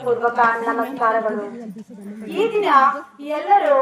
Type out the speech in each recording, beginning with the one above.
ಪೂರ್ವಕ ನಮಸ್ಕಾರಗಳು. ಈ ದಿನ ಎಲ್ಲರೂ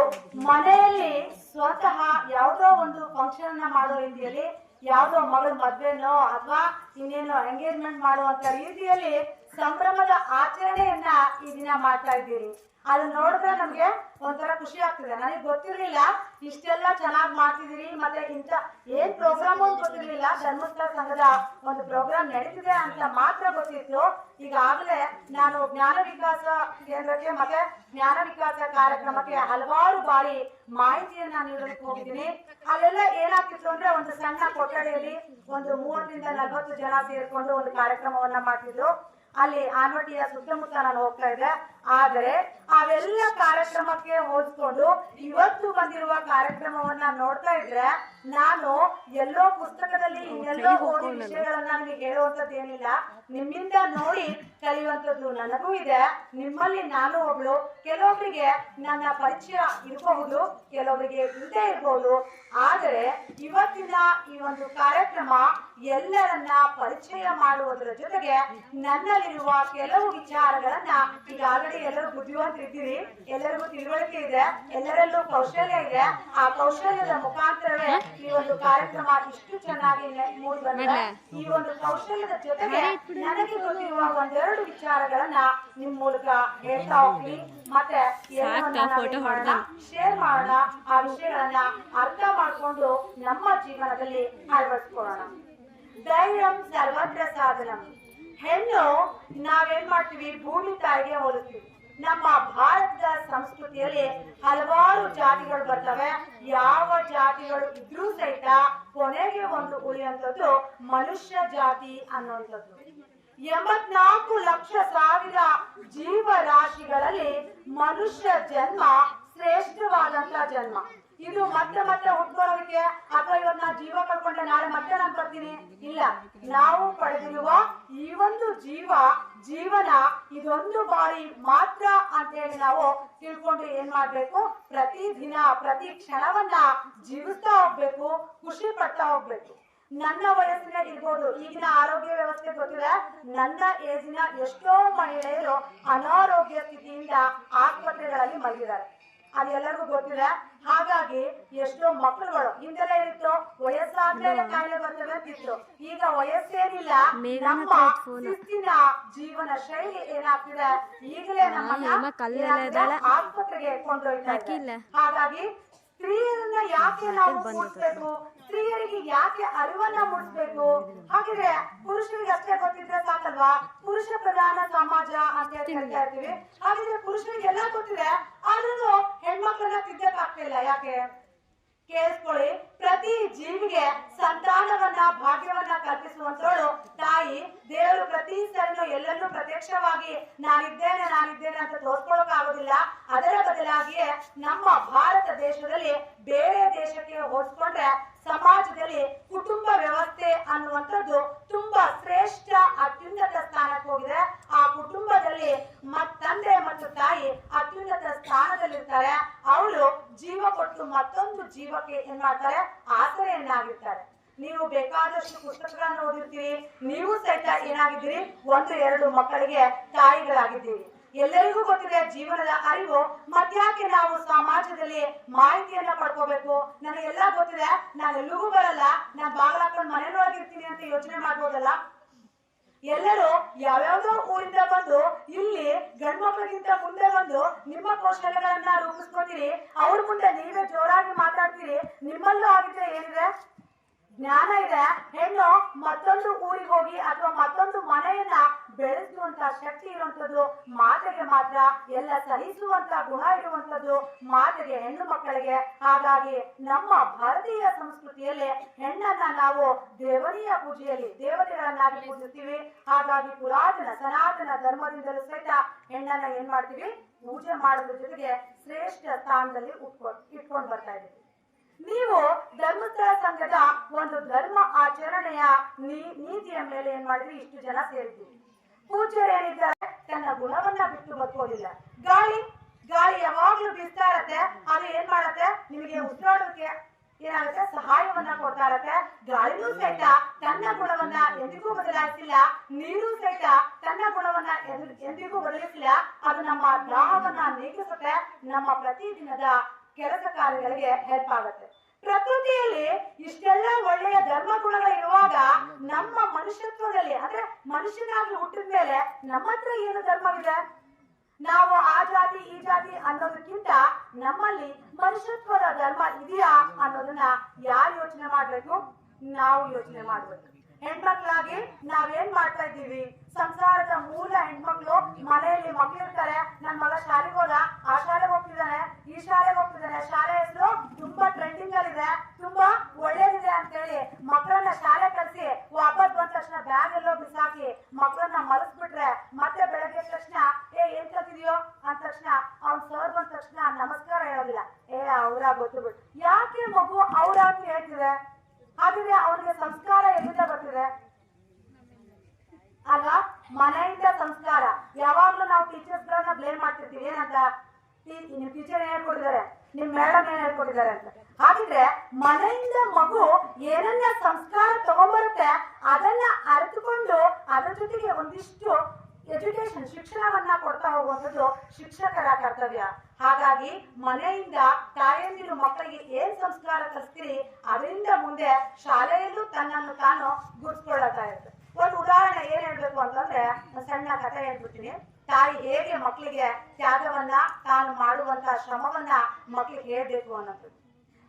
ಮನೆಯಲ್ಲಿ ಸ್ವತಃ ಯಾವುದೋ ಒಂದು ಫಂಕ್ಷನ್ ಅನ್ನ ಮಾಡೋ ರೀತಿಯಲ್ಲಿ ಯಾವುದೋ ಮಗಳ ಮದ್ವೆನೋ ಅಥವಾ ಇನ್ನೇನೋ ಎಂಗೇಜ್ಮೆಂಟ್ ಮಾಡುವಂತ ರೀತಿಯಲ್ಲಿ ಸಂಭ್ರಮದ ಆಚರಣೆಯನ್ನ ಈ ದಿನ ಮಾಡ್ತಾ ಇದ್ದೀರಿ ಅದು ನೋಡಿದ್ರೆ ನಮ್ಗೆ ಒಂಥರ ಖುಷಿ ಆಗ್ತದೆ. ನನಗೆ ಗೊತ್ತಿರ್ಲಿಲ್ಲ ಇಷ್ಟೆಲ್ಲ ಚೆನ್ನಾಗಿ ಮಾಡ್ತಿದ್ದೀರಿ ಮತ್ತೆ ಇಂಥ ಏನ್ ಪ್ರೋಗ್ರಾಮ್ ಗೊತ್ತಿರ್ಲಿಲ್ಲ. ಧರ್ಮಸ್ಥಳ ಸಂಘದ ಒಂದು ಪ್ರೋಗ್ರಾಮ್ ನಡೀತಿದೆ ಅಂತ ಮಾತ್ರ ಗೊತ್ತಿತ್ತು. ಈಗಾಗಲೇ ನಾನು ಜ್ಞಾನ ವಿಕಾಸ ಕೇಂದ್ರಕ್ಕೆ ಮತ್ತೆ ಜ್ಞಾನ ವಿಕಾಸ ಕಾರ್ಯಕ್ರಮಕ್ಕೆ ಹಲವಾರು ಬಾರಿ ಮಾಹಿತಿಯನ್ನ ನೀಡೋದಕ್ಕೆ ಹೋಗಿದ್ದೀನಿ. ಅಲ್ಲೆಲ್ಲ ಏನಾಗ್ತಿತ್ತು ಅಂದ್ರೆ ಒಂದು ಸಣ್ಣ ಕೊಠಡಿಯಲ್ಲಿ ಒಂದು ಮೂವತ್ತರಿಂದ ನಲ್ವತ್ತು ಜನ ಸೇರಿಕೊಂಡು ಒಂದು ಕಾರ್ಯಕ್ರಮವನ್ನ ಮಾಡ್ತಿದ್ರು. ಅಲ್ಲಿ ಆನ್ವಟಿಯ ಸುತ್ತಮುತ್ತ ನಾನು ಹೋಗ್ತಾ ಇದ್ದೆ. ಆದರೆ ಅವೆಲ್ಲ ಕಾರ್ಯಕ್ರಮಕ್ಕೆ ಹೋಲಿಸ್ಕೊಂಡು ಇವತ್ತು ಬಂದಿರುವ ಕಾರ್ಯಕ್ರಮವನ್ನ ನೋಡ್ತಾ ಇದ್ರೆ ನಾನು ಎಲ್ಲೋ ಪುಸ್ತಕದಲ್ಲಿ ಇನ್ನೆಲ್ಲೋ ಓದಿ ವಿಷಯಗಳನ್ನ ನಿಮಗೆ ಹೇಳುವಂತದ್ದು ಏನಿಲ್ಲ. ನಿಮ್ಮಿಂದ ನೋಡಿ ಕಲಿಯುವಂತದ್ದು ನನಗೂ ಇದೆ. ನಿಮ್ಮಲ್ಲಿ ನಾನು ಒಬ್ಳು. ಕೆಲವೊಬ್ಬರಿಗೆ ನನ್ನ ಪರಿಚಯ ಇರಬಹುದು ಕೆಲವರಿಗೆ ಇಲ್ಲದೆ ಇರಬಹುದು. ಆದರೆ ಇವತ್ತಿನ ಈ ಒಂದು ಕಾರ್ಯಕ್ರಮ ಎಲ್ಲರನ್ನ ಪರಿಚಯ ಮಾಡುವುದರ ಜೊತೆಗೆ ನನ್ನಲ್ಲಿರುವ ಕೆಲವು ವಿಚಾರಗಳನ್ನ ಈಗಾಗಲೇ ಎಲ್ಲರೂ ಎಲ್ಲರೂ ಬುದ್ಧಿವಂತರಿದ್ದೀರಿ ಎಲ್ಲರಿಗೂ ತಿಳುವಳಿಕೆ ಇದೆ ಎಲ್ಲರಲ್ಲೂ ಕೌಶಲ್ಯ ಇದೆ. ಆ ಕೌಶಲ್ಯದ ಮುಖಾಂತರವೇ ಈ ಒಂದು ಕಾರ್ಯಕ್ರಮ ಇಷ್ಟು ಚೆನ್ನಾಗಿ ಮೂಡಿ ಬಂದಿದೆ. ಈ ಒಂದು ಕೌಶಲ್ಯದ ಜೊತೆಗೆ ನನಗೆ ಗೊತ್ತಿರುವ ಒಂದೆರಡು ವಿಚಾರಗಳನ್ನ ನಿಮ್ ಮೂಲಕ ಹೇಳ್ತಾ ಹೋಗ್ತೀನಿ. ಮತ್ತೆ ಶೇರ್ ಮಾಡೋಣ ಆ ವಿಷಯಗಳನ್ನ ಅರ್ಥ ಮಾಡ್ಕೊಂಡು ನಮ್ಮ ಜೀವನದಲ್ಲಿ ಅಳವಡಿಸ್ಕೊಳ್ಳೋಣ. ಧೈರ್ಯಂ ಸರ್ವತ್ರ ಸಾಧನಂ. ಹೆಣ್ಣು ನಾವೇನ್ ಮಾಡ್ತೀವಿ? ಭೂಮಿ ತಾಯಿಗೆ ಹೋಲಿಸ್ತೀವಿ ನಮ್ಮ ಭಾರತದ ಸಂಸ್ಕೃತಿಯಲ್ಲಿ ಹಲವಾರು ಜಾತಿಗಳು ಬರ್ತವೆ. ಯಾವ ಜಾತಿಗಳು ಇದ್ರೂ ಸಹಿತ ಕೊನೆಗೆ ಒಂದು ಉಳಿಯುವಂಥದ್ದು ಮನುಷ್ಯ ಜಾತಿ ಅನ್ನುವಂಥದ್ದು. ಎಂಬತ್ನಾಲ್ಕು ಲಕ್ಷ ಸಾವಿರ ಜೀವರಾಶಿಗಳಲ್ಲಿ ಮನುಷ್ಯ ಜನ್ಮ ಶ್ರೇಷ್ಠವಾದಂತ ಜನ್ಮ. ಇದು ಮತ್ತೆ ಮತ್ತೆ ಹುಟ್ಕೊಳ್ಳೋದಕ್ಕೆ ಅಥವಾ ಇವತ್ತು ಜೀವ ಕಳ್ಕೊಂಡೆ, ನಾಳೆ ಮತ್ತೆ ನಾನು ಬರ್ತೀನಿ. ಇಲ್ಲ, ನಾವು ಪಡೆದಿರುವ ಈ ಒಂದು ಜೀವ, ಜೀವನ ಇದೊಂದು ಬಾರಿ ಮಾತ್ರ ಅಂತ ಹೇಳಿ ನಾವು ತಿಳ್ಕೊಂಡು ಏನ್ ಮಾಡ್ಬೇಕು? ಪ್ರತಿ ದಿನ, ಪ್ರತಿ ಕ್ಷಣವನ್ನ ಜೀವಿಸ್ತಾ ಹೋಗ್ಬೇಕು, ಖುಷಿ ಪಡ್ತಾ ಹೋಗ್ಬೇಕು. ನನ್ನ ವಯಸ್ಸಿನ ಇರ್ಬೋದು, ಈಗಿನ ಆರೋಗ್ಯ ವ್ಯವಸ್ಥೆ ಗೊತ್ತಿದೆ. ನನ್ನ ಏಜಿನ ಎಷ್ಟೋ ಮಹಿಳೆಯರು ಅನಾರೋಗ್ಯ ಸ್ಥಿತಿಯಿಂದ ಆಸ್ಪತ್ರೆಗಳಲ್ಲಿ ಮಲಗಿದ್ದಾರೆ. ಅದು ಎಲ್ಲರಿಗೂ ಗೊತ್ತಿದೆ. ಹಾಗಾಗಿ ಎಷ್ಟೋ ಮಕ್ಕಳುಗಳು ಹಿಂದೆಲ್ಲ ಏನಿತ್ತು ವಯಸ್ಸಾದ್ಮೇಲೆ ಕಾಯಿಲೆ ಬರ್ತವೆ ಅಂತಿತ್ತು ಈಗ ವಯಸ್ಸೇನಿಲ್ಲ ನಮ್ಮ ಶಿಸ್ತಿನ ಜೀವನ ಶೈಲಿ ಏನಾಗ್ತಿದೆ? ಈಗಲೇ ನಮ್ಮ? ಆಸ್ಪತ್ರೆಗೆ ಕೊಂಡೊಯ್ತಾ. ಹಾಗಾಗಿ ಸ್ತ್ರೀಯರನ್ನ ಯಾಕೆ ನಾವು ಮೂಡಿಸ್ಬೇಕು? ಸ್ತ್ರೀಯರಿಗೆ ಯಾಕೆ ಅರಿವನ್ನ ಮೂಡಿಸ್ಬೇಕು? ಹಾಗಿದ್ರೆ ಪುರುಷರಿಗೆ ಅಷ್ಟೇ ಗೊತ್ತಿದ್ರೆ ಸಾಕಲ್ವಾ? ಪುರುಷ ಪ್ರಧಾನ ಸಮಾಜ ಅಂತ ಹೇಳಿ ಹೇಳ್ತಾ ಇರ್ತೀವಿ. ಹಾಗಿದ್ರೆ ಪುರುಷರಿಗೆ ಎಲ್ಲ ಗೊತ್ತಿದೆ ಆದ್ರೂ ಹೆಣ್ಮಕ್ಳನ್ನ ತಿದ್ದಕ್ ಆಗ್ತಿಲ್ಲ ಯಾಕೆ? ಕೇಳಿಸ್ಕೊಳ್ಳಿ. ಪ್ರತಿ ಜೀವಿಗೆ ಸಂತಾನವನ್ನ, ಭಾಗ್ಯವನ್ನ ಕಲ್ಪಿಸುವಂತವಳು ತಾಯಿ. ದೇವರು ಪ್ರತಿ ಸರಿನು ಎಲ್ಲರನ್ನೂ ಪ್ರತ್ಯಕ್ಷವಾಗಿ ನಾನಿದ್ದೇನೆ ನಾನಿದ್ದೇನೆ ಅಂತ ತೋರ್ಸ್ಕೊಳಕ್ ಆಗೋದಿಲ್ಲ ಅದರ ಬದಲಾಗಿಯೇ ನಮ್ಮ ಭಾರತ ದೇಶದಲ್ಲಿ ಬೇರೆ ದೇಶಕ್ಕೆ ಹೋಲಿಸ್ಕೊಂಡ್ರೆ ಸಮಾಜದಲ್ಲಿ ಕುಟುಂಬ ವ್ಯವಸ್ಥೆ ಅನ್ನುವಂಥದ್ದು ತುಂಬಾ ಶ್ರೇಷ್ಠ, ಅತ್ಯುನ್ನತ ಸ್ಥಾನಕ್ಕೆ ಹೋಗಿದೆ. ಆ ಕುಟುಂಬದಲ್ಲಿ ತಂದೆ ಮತ್ತು ತಾಯಿ ಅತ್ಯುನ್ನತ ಸ್ಥಾನದಲ್ಲಿರ್ತಾರೆ ಅವರು ಜೀವ ಕೊಟ್ಟು ಮತ್ತೊಂದು ಜೀವಕ್ಕೆ ಏನ್ ಮಾಡ್ತಾರೆ ಆಸರೆಯನ್ನಾಗಿರ್ತಾರೆ. ನೀವು ಬೇಕಾದಷ್ಟು ಪುಸ್ತಕಗಳನ್ನು ಓದಿರ್ತೀರಿ, ನೀವು ಸಹಿತ ಏನಾಗಿದ್ದೀರಿ? ಒಂದು, ಎರಡು ಮಕ್ಕಳಿಗೆ ತಾಯಿಗಳಾಗಿದ್ದೀರಿ. ಎಲ್ಲರಿಗೂ ಗೊತ್ತಿದೆ, ಜೀವನದ ಅರಿವು ಮತ್ಯಾಕೆ ನಾವು ಸಮಾಜದಲ್ಲಿ ಮಾಹಿತಿಯನ್ನ ಪಡ್ಕೋಬೇಕು. ನನಗೆಲ್ಲ ಗೊತ್ತಿದೆ ನಾನು ಎಲ್ಲಿಗೂ ಬರಲ್ಲ, ನಾನು ಬಾಗಿಲು ಹಾಕೊಂಡು ಮನೆಯೊಳಗಿರ್ತೀನಿ ಅಂತ ಯೋಚನೆ ಮಾಡ್ಬೋದಲ್ಲ? ಎಲ್ಲರೂ ಯಾವ್ಯಾವ್ದೋ ಊರಿಂದ ಬಂದು ಇಲ್ಲಿ ಗಂಡು ಮಕ್ಕಳಿಗಿಂತ ಮುಂದೆ ಬಂದು ನಿಮ್ಮ ಕೌಶಲ್ಯಗಳನ್ನ ರೂಪಿಸ್ಕೊತೀರಿ, ಅವ್ರ ಮುಂದೆ ನೀವೇ ಜೋರಾಗಿ ಮಾತಾಡ್ತೀರಿ, ನಿಮ್ಮಲ್ಲೂ ಆಗಿದ್ರೆ ಏನಿದೆ? ಜ್ಞಾನ ಇದೆ. ಹೆಣ್ಣು ಮತ್ತೊಂದು ಊರಿಗೆ ಹೋಗಿ ಅಥವಾ ಮತ್ತೊಂದು ಮನೆಯನ್ನ ಬೆಳೆಸುವಂತ ಶಕ್ತಿ ಇರುವಂತದ್ದು ಮಾತೆಗೆ ಮಾತ್ರ, ಎಲ್ಲ ಸಹಿಸುವಂತ ಗುಣ ಇರುವಂತದ್ದು ಮಾತೆಗೆ, ಹೆಣ್ಣು ಮಕ್ಕಳಿಗೆ. ಹಾಗಾಗಿ ನಮ್ಮ ಭಾರತೀಯ ಸಂಸ್ಕೃತಿಯಲ್ಲಿ ಹೆಣ್ಣನ್ನ ನಾವು ದೇವರಿಯ ಪೂಜೆಯಲ್ಲಿ, ದೇವತೆಗಳನ್ನಾಗಿ ಪೂಜಿಸ್ತೀವಿ. ಹಾಗಾಗಿ ಪುರಾತನ ಸನಾತನ ಧರ್ಮದಿಂದಲೂ ಸಹಿತ ಹೆಣ್ಣನ್ನ ಏನ್ ಮಾಡ್ತೀವಿ? ಪೂಜೆ ಮಾಡೋದ್ರ ಜೊತೆಗೆ ಶ್ರೇಷ್ಠ ಸ್ಥಾನದಲ್ಲಿ ಉಟ್ಕೊಂಡು ಇಟ್ಕೊಂಡು ಬರ್ತಾ ಇದೀವಿ ನೀವು ಧರ್ಮಸ್ಥಳ ಸಂಘದ ಒಂದು ಧರ್ಮ ಆಚರಣೆಯ ನೀತಿಯ ಮೇಲೆ ಏನ್ ಮಾಡಿದ್ರಿ? ಇಷ್ಟು ಜನ ಸೇರಿದ್ರಿ. ಪೂಜ್ಯರು ಏನಿದ್ದಾರೆ? ತನ್ನ ಗುಣವನ್ನ ಬಿಟ್ಟು ಬದುಕೋದಿಲ್ಲ ಗಾಳಿ ಗಾಳಿ ಯಾವಾಗ್ಲೂ ಬೀಸ್ತಾ ಇರತ್ತೆ ಅದು ಏನ್ ಮಾಡತ್ತೆ? ನಿಮಗೆ ಉಸಿರಾಡೋಕೆ ಏನಾಗುತ್ತೆ? ಸಹಾಯವನ್ನ ಕೊಡ್ತಾ ಇರತ್ತೆ ಗಾಳಿನೂ ಸಹಿತ ತನ್ನ ಗುಣವನ್ನ ಎಂದಿಗೂ ಬದಲಾಯಿಸಿಲ್ಲ. ನೀರು ಸಹಿತ ತನ್ನ ಗುಣವನ್ನ ಎಂದ್- ಎಂದಿಗೂ ಬದಲಿಸಿಲ್ಲ. ಅದು ನಮ್ಮ ದಾಹವನ್ನ ನೀಗಿಸುತ್ತೆ. ನಮ್ಮ ಪ್ರತಿದಿನದ ಕೆಲಸ ಕಾರ್ಯಗಳಿಗೆ ಹೆಲ್ಪ್ ಆಗುತ್ತೆ. ಪ್ರಕೃತಿಯಲ್ಲಿ ಇಷ್ಟೆಲ್ಲ ಒಳ್ಳೆಯ ಧರ್ಮ ಗುಣಗಳು ಇರುವಾಗ ನಮ್ಮ ಮನುಷ್ಯತ್ವದಲ್ಲಿ, ಅಂದ್ರೆ ಮನುಷ್ಯನಾಗಿ ಹುಟ್ಟಿದ ಮೇಲೆ ನಮ್ಮ ಹತ್ರ ಏನು ಧರ್ಮವಿದೆ? ನಾವು ಆ ಜಾತಿ, ಈ ಜಾತಿ ಅನ್ನೋದಕ್ಕಿಂತ ನಮ್ಮಲ್ಲಿ ಮನುಷ್ಯತ್ವದ ಧರ್ಮ ಇದೆಯಾ ಅನ್ನೋದನ್ನ ಯಾರು ಯೋಚನೆ ಮಾಡ್ಬೇಕು? ನಾವು ಯೋಚನೆ ಮಾಡ್ಬೇಕು. ಹೆಣ್ಮಕ್ಳಾಗಿ ನಾವೇನ್ ಮಾಡ್ತಾ ಇದ್ದೀವಿ? ಸಂಸಾರದ ಮೂಲ ಹೆಣ್ಮಕ್ಳು ಮನೆಯಲ್ಲಿ ಮಕ್ಳಿರ್ತಾರೆ ನನ್ ಮಗ ಶಾಲೆಗೆ ಹೋದ, ಆ ಶಾಲೆಗೆ ಹೋಗ್ತಿದ್ದಾನೆ, ಈ ಶಾಲೆಗೆ ಹೋಗ್ತಿದ್ದಾನೆ. ಶಾಲೆ ಹೆಸರು ತುಂಬಾ ಟ್ರೆಂಡಿಂಗ್ ಅಲ್ಲಿ ಇದೆ, ತುಂಬಾ ಒಳ್ಳೇದಿದೆ ಅಂತ ಹೇಳಿ ಮಕ್ಕಳನ್ನ ಶಾಲೆ ಕಳ್ಸಿ, ವಾಪಸ್ ಬಂದ ತಕ್ಷಣ ಬ್ಯಾಗ್ ಎಲ್ಲೋ ಬಿಸಾಕಿ ಮಕ್ಕಳನ್ನ ಮಲಸ್ಬಿಟ್ರೆ ಮತ್ತೆ ಬೆಳಗ್ಗೆ ತಕ್ಷಣ, ಏ, ಏನ್ ಕಲ್ತಿದ್ಯೋ? ಅಂದ ತಕ್ಷಣ ಅವ್ನ್ ಸರ್ ಬಂದ ತಕ್ಷಣ ನಮಸ್ಕಾರ ಹೇಳೋದಿಲ್ಲ. ಏ, ಅವ್ರ ಗೊತ್ತು ಬಿಟ್ಟು ಯಾಕೆ ಮಗು ಅವ್ರ ಅಂತ ಹೇಳ್ತಿದೆ? ಹಾಗಾದ್ರೆ ಅವನಿಗೆ ಸಂಸ್ಕಾರ ಎಲ್ಲಿಂದ ಬರ್ತಿದೆ ಆಗ ಮನೆಯಿಂದ ಸಂಸ್ಕಾರ. ಯಾವಾಗ್ಲೂ ನಾವು ಟೀಚರ್ಸ್ ಗಳನ್ನ ಬ್ಲೇಮ್ ಮಾಡ್ತಿರ್ತೀವಿ. ಏನಂತ? ನಿಮ್ ಟೀಚರ್ ಏನ್ ಹೇಳ್ಕೊಟ್ಟಿದ್ದಾರೆ? ನಿಮ್ ಮೇಡಮ್ ಏನ್ ಹೇಳ್ಕೊಟ್ಟಿದ್ದಾರೆ ಅಂತ. ಹಾಗಿದ್ರೆ ಮನೆಯಿಂದ ಮಗು ಏನನ್ನ ಸಂಸ್ಕಾರ ತಗೊಂಡ್ಬರುತ್ತೆ ಅದನ್ನ ಅರಿತುಕೊಂಡು ಅದರ ಜೊತೆಗೆ ಒಂದಿಷ್ಟು ಎಜುಕೇಶನ್ ಶಿಕ್ಷಣವನ್ನ ಕೊಡ್ತಾ ಹೋಗುವಂಥದ್ದು ಶಿಕ್ಷಕರ ಕರ್ತವ್ಯ. ಹಾಗಾಗಿ ಮನೆಯಿಂದ ತಾಯಂದಿರು ಮಕ್ಕಳಿಗೆ ಏನ್ ಸಂಸ್ಕಾರ ಕಲಿಸ್ತೀರಿ, ಅದರಿಂದ ಮುಂದೆ ಶಾಲೆಯಲ್ಲೂ ತನ್ನನ್ನು ತಾನು ಗುರುತಿಸ್ಕೊಳ್ಳತಾ ಇರುತ್ತೆ. ಒಂದು ಉದಾಹರಣೆ ಏನ್ ಹೇಳ್ಬೇಕು ಅಂತಂದ್ರೆ ಸಣ್ಣ ಕಥೆ ಹೇಳ್ಬಿಡ್ತೀನಿ. ತಾಯಿ ಹೇಗೆ ಮಕ್ಕಳಿಗೆ ತ್ಯಾಗವನ್ನ ತಾನು ಮಾಡುವಂತ ಶ್ರಮವನ್ನ ಮಕ್ಕಳಿಗೆ ಹೇಳ್ಬೇಕು ಅನ್ನೋದು.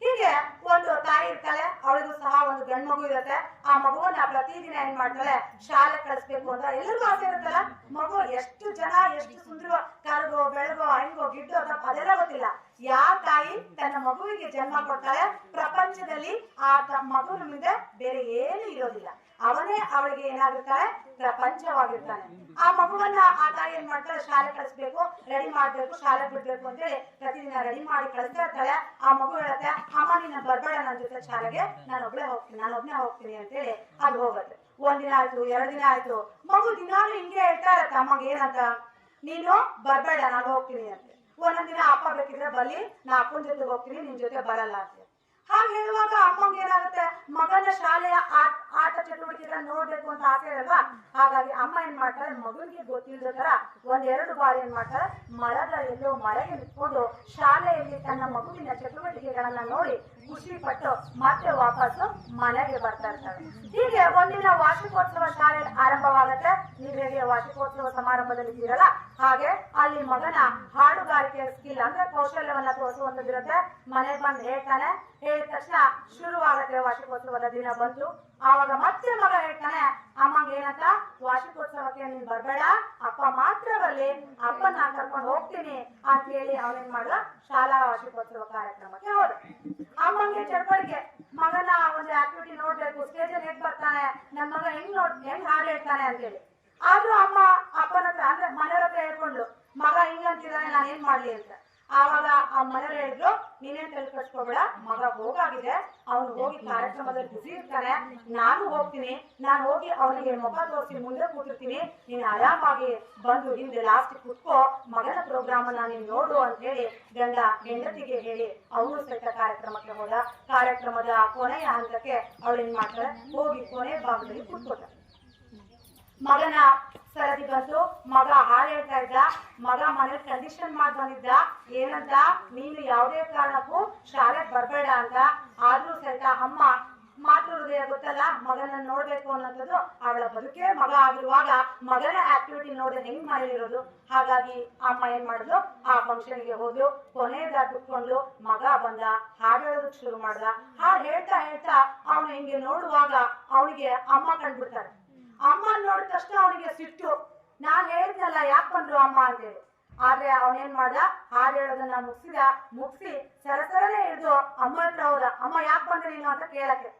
ಹೀಗೆ ಒಂದು ತಾಯಿ ಇರ್ತಾಳೆ, ಅವಳಿಗೂ ಸಹ ಒಂದು ಗಂಡು ಮಗು ಇರುತ್ತೆ. ಆ ಮಗುವನ್ನ ಪ್ರತಿದಿನ ಏನ್ ಮಾಡ್ತಾಳೆ? ಶಾಲೆ ಕಳಿಸ್ಬೇಕು ಅಂತ ಎಲ್ಲರಿಗೂ ಆಸೆ ಇರುತ್ತಲ್ಲ? ಮಗು ಎಷ್ಟು ಜನ, ಎಷ್ಟು ಸುಂದರ ಕರಗೋ, ಬೆಳಗೋ, ಹೆಂಗೋ, ಗಿಡ್ಡೋ ಅಂತ ಅದೆಲ್ಲ ಗೊತ್ತಿಲ್ಲ. ಯಾವ ತಾಯಿ ತನ್ನ ಮಗುವಿಗೆ ಜನ್ಮ ಕೊಡ್ತಾಳೆ? ಪ್ರಪಂಚದಲ್ಲಿ ಆ ತ- ಮಗುವಿನ ಮುಂದೆ ಬೇರೆ ಏನು ಇರೋದಿಲ್ಲ. ಅವನೇ ಅವಳಿಗೆ ಏನಾಗಿರ್ತಾಳೆ? ಪ್ರಪಂಚವಾಗಿರ್ತಾನೆ. ಆ ಮಗುವನ್ನ ಆ ತಾಯಿ ಏನ್ ಮಾಡ್ತಾಳೆ? ಶಾಲೆ ಕಳಿಸ್ಬೇಕು ರೆಡಿ ಮಾಡ್ಬೇಕು, ಶಾಲೆ ಬಿಡ್ಬೇಕು ಅಂತೇಳಿ ಪ್ರತಿದಿನ ರೆಡಿ ಮಾಡಿ ಕಳಿಸ್ತಾ ಇರ್ತಾಳೆ. ಆ ಮಗು ಹೇಳುತ್ತೆ, ಅಮ್ಮ ನಿನ್ನ ಬರ್ಬೇಡ ನನ್ನ ಜೊತೆ ಶಾಲೆಗೆ. ನಾನು ಒಬ್ಳೆ ಹೋಗ್ತೀನಿ, ನಾನು ಒಬ್ನೇ ಹೋಗ್ತೀನಿ ಅಂತೇಳಿ ಅದು ಹೋಗುತ್ತೆ. ಒಂದಿನ ಆಯ್ತು, ಎರಡು ದಿನ ಆಯ್ತು. ಮಗು ದಿನಾಲು ಹಿಂಗೆ ಹೇಳ್ತಾ ಇರತ್ತೆ, ಅಮ್ಮಗೆ ಏನಂತ? ನೀನು ಬರ್ಬೇಡ, ನಾನು ಹೋಗ್ತೀನಿ ಅಂತ. ಒಂದೊಂದ್ ದಿನ ಅಪ್ಪ ಬೇಕಿದ್ರೆ ಬಲ್ಲಿ ನಾ ಅಪ್ಪನ ಜೊತೆ ಹೋಗ್ತೀನಿ ನಿನ್ ಜೊತೆ ಬರಲ್ಲ ಅಂತ ಹಾಗೆ ಹೇಳುವಾಗ ಅಮ್ಮಂಗೆ ಏನಾಗುತ್ತೆ, ಮಗನ ಶಾಲೆಯ ಆಟ ಆಟ ಚಟುವಟಿಕೆಗಳನ್ನ ನೋಡ್ಬೇಕು ಅಂತ ಆಸೆ ಇರಲ್ಲ ಹಾಗಾಗಿ ಅಮ್ಮ ಏನ್ ಮಾಡ್ತಾರೆ ಮಗನಿಗೆ ಗೊತ್ತಿಲ್ಲದ ತರ ಒಂದೆರಡು ಬಾರಿ ಏನ್ ಮಾಡ್ತಾರೆ, ಮರದ ಎಲ್ಲೋ ಮಳೆಗೆ ನಿಂತ್ಕೊಂಡು ಶಾಲೆಯಲ್ಲಿ ತನ್ನ ಮಗುವಿನ ಚಟುವಟಿಕೆಗಳನ್ನ ನೋಡಿ ಖುಷಿ ಪಟ್ಟು ಮತ್ತೆ ವಾಪಸ್ಸು ಮನೆಗೆ ಬರ್ತಾ ಇರ್ತಾರೆ. ಹೀಗೆ ಒಂದಿನ ವಾರ್ಷಿಕೋತ್ಸವ ಶಾಲೆ ಆರಂಭವಾಗುತ್ತೆ. ನೀವು ಹೇಗೆ ವಾರ್ಷಿಕೋತ್ಸವ ಸಮಾರಂಭದಲ್ಲಿ ಇದ್ದೀರಲ್ಲ, ಹಾಗೆ ಅಲ್ಲಿ ಮಗನ ಹಾಡುಗಾರಿಕೆಯ ಸ್ಕಿಲ್ ಅಂದ್ರೆ ಕೌಶಲ್ಯವನ್ನ ತೋರಿಸುವಂತದ್ದಿರುತ್ತೆ ಮನೆ ಬಂದು ಹೇಳ್ತಾನೆ, ಹೇಳಿದ ತಕ್ಷಣ ಶುರುವಾಗುತ್ತೆ ವಾರ್ಷಿಕೋತ್ಸವದ ದಿನ ಬಂತು ಆವಾಗ ಮತ್ತೆ ಮಗ ಹೇಳ್ತಾನೆ, ಅಮ್ಮಂಗೆ ಏನಂತ? ವಾರ್ಷಿಕೋತ್ಸವಕ್ಕೆ ನೀನ್ ಬರ್ಬೇಡ, ಅಪ್ಪ ಮಾತ್ರ ಬರ್ಲಿ ಅಪ್ಪನ ಕರ್ಕೊಂಡು ಹೋಗ್ತೀನಿ ಅಂತ ಹೇಳಿ ಅವನೇನ್ ಮಾಡ್ದ? ಶಾಲಾ ವಾರ್ಷಿಕೋತ್ಸವ ಕಾರ್ಯಕ್ರಮಕ್ಕೆ ಹೋದ. ಅಮ್ಮಂಗೆ ಚಡಪಡಿಕೆ ಮಗನ ಒಂದು ಆಕ್ಟಿವಿಟಿ ನೋಡ್ಬೇಕು ಸ್ಟೇಜ್ ಅಲ್ಲಿ ಹೇಗ್ ಬರ್ತಾನೆ, ನನ್ ಮಗ ಹೆಂಗ್ ನೋಡ್, ಹೆಂಗ್ ಹಾಡು ಹೇಳ್ತಾನೆ ಅಂತೇಳಿ ಆದ್ರೂ ಅಮ್ಮ, ಅಪ್ಪನ ಹತ್ರ, ಅಂದ್ರೆ ಮನೆಯವ್ರ ಹತ್ರ ಮಗ ಹಿಂಗಂತಿದ್ದಾನೆ ನಾನು ಏನ್ ಮಾಡ್ಲಿ ಅಂತ. ಆವಾಗ ಆ ಮನೆಯವ್ರು ಹೇಳಿದ್ರು ನೀನೇನ್ ತಲೆ ಕಟ್ಕೋಬೇಡ ಮಗ ಹೋಗಾಗಿದೆ, ಅವನು ಹೋಗಿ ಕಾರ್ಯಕ್ರಮದಲ್ಲಿ ಬಿಸಿ ಇರ್ತಾನೆ, ನಾನು ಹೋಗ್ತೀನಿ, ನಾನು ಹೋಗಿ ಅವನಿಗೆ ಮುಖ ತೋರಿಸಿ ಮುಂದೆ ಕೂತಿರ್ತೀನಿ, ನೀನು ಆರಾಮಾಗಿ ಬಂದು ಹಿಂದೆ ಲಾಸ್ಟ್ ಕುತ್ಕೋ, ಮಗನ ಪ್ರೋಗ್ರಾಮ್ ಅನ್ನ ನೀನು ನೋಡು ಅಂತ ಹೇಳಿ, ಗಂಡ ಹೆಂಡತಿಗೆ ಹೇಳಿ, ಅವನು ಸಹಿತ ಕಾರ್ಯಕ್ರಮಕ್ಕೆ ಹೋದ. ಕಾರ್ಯಕ್ರಮದ ಕೊನೆಯ ಹಂತಕ್ಕೆ ಅವಳು ಏನ್ ಮಾಡ್ತಾರೆ ಹೋಗಿ ಕೊನೆ ಭಾಗದಲ್ಲಿ ಕೂತ್ಕೊತಾಳೆ ಮಗನ ಸರದಿ ಬಂತು, ಮಗ ಹಾಡು ಹೇಳ್ತಾ ಇದ್ದ, ಮಗ ಮನೆ ಕಂಡೀಷನ್ ಮಾಡಿ ಬಂದಿದ್ದ ಏನಂತ? ನೀನು ಯಾವುದೇ ಕಾರಣಕ್ಕೂ ಶಾಲೆ ಬರಬೇಡ ಅಂತ. ಆದ್ರೂ ಸಹಿತ ಅಮ್ಮ, ಮಾತೃ ಹೃದಯ ಗೊತ್ತಲ್ಲ? ಮಗನ ನೋಡ್ಬೇಕು ಅನ್ನೋದು ಅವಳ ಬದುಕೇ ಮಗ ಆಗಿರುವಾಗ ಮಗನ ಆಕ್ಟಿವಿಟಿ ನೋಡಿ ಹೆಂಗ್ ಮಾಡಿರೋದು ಹಾಗಾಗಿ ಅಮ್ಮ ಏನ್ ಮಾಡಿದ್ಲು? ಆ ಫಂಕ್ಷನ್ಗೆ ಹೋದ್ಲು, ಕೊನೆಯದಾಗ ಕುತ್ಕೊಂಡು ಮಗ ಬಂದ, ಹಾಡು ಹೇಳೋದಕ್ ಶುರು ಮಾಡ್ದ. ಹಾಡು ಹೇಳ್ತಾ ಹೇಳ್ತಾ ಅವನು ಹಿಂಗೆ ನೋಡುವಾಗ ಅವನಿಗೆ ಅಮ್ಮ ಕಂಡ್ಬಿಡ್ತಾರೆ. ಅಮ್ಮ ನೋಡಿದ ತಕ್ಷಣ ಅವನಿಗೆ ಸಿಟ್ಟು. ನಾನ್ ಹೇಳಿದ್ನಲ್ಲ ಯಾಕೆ ಬಂದ್ರು ಅಮ್ಮ ಅಂತೇಳಿ ಆದ್ರೆ ಅವನೇನ್ ಮಾಡ್ದ? ಹಾಡು ಹೇಳೋದನ್ನ ಮುಗಿಸಿದ. ಮುಗಿಸಿ ಸರಸರನೆ ಹಿಡಿದು ಅಮ್ಮ ಹತ್ರ ಹೋದ. ಅಮ್ಮ ಯಾಕೆ ಬಂದ್ರಿ ನೀನು ಅಂತ ಕೇಳಕ್ಕೆ.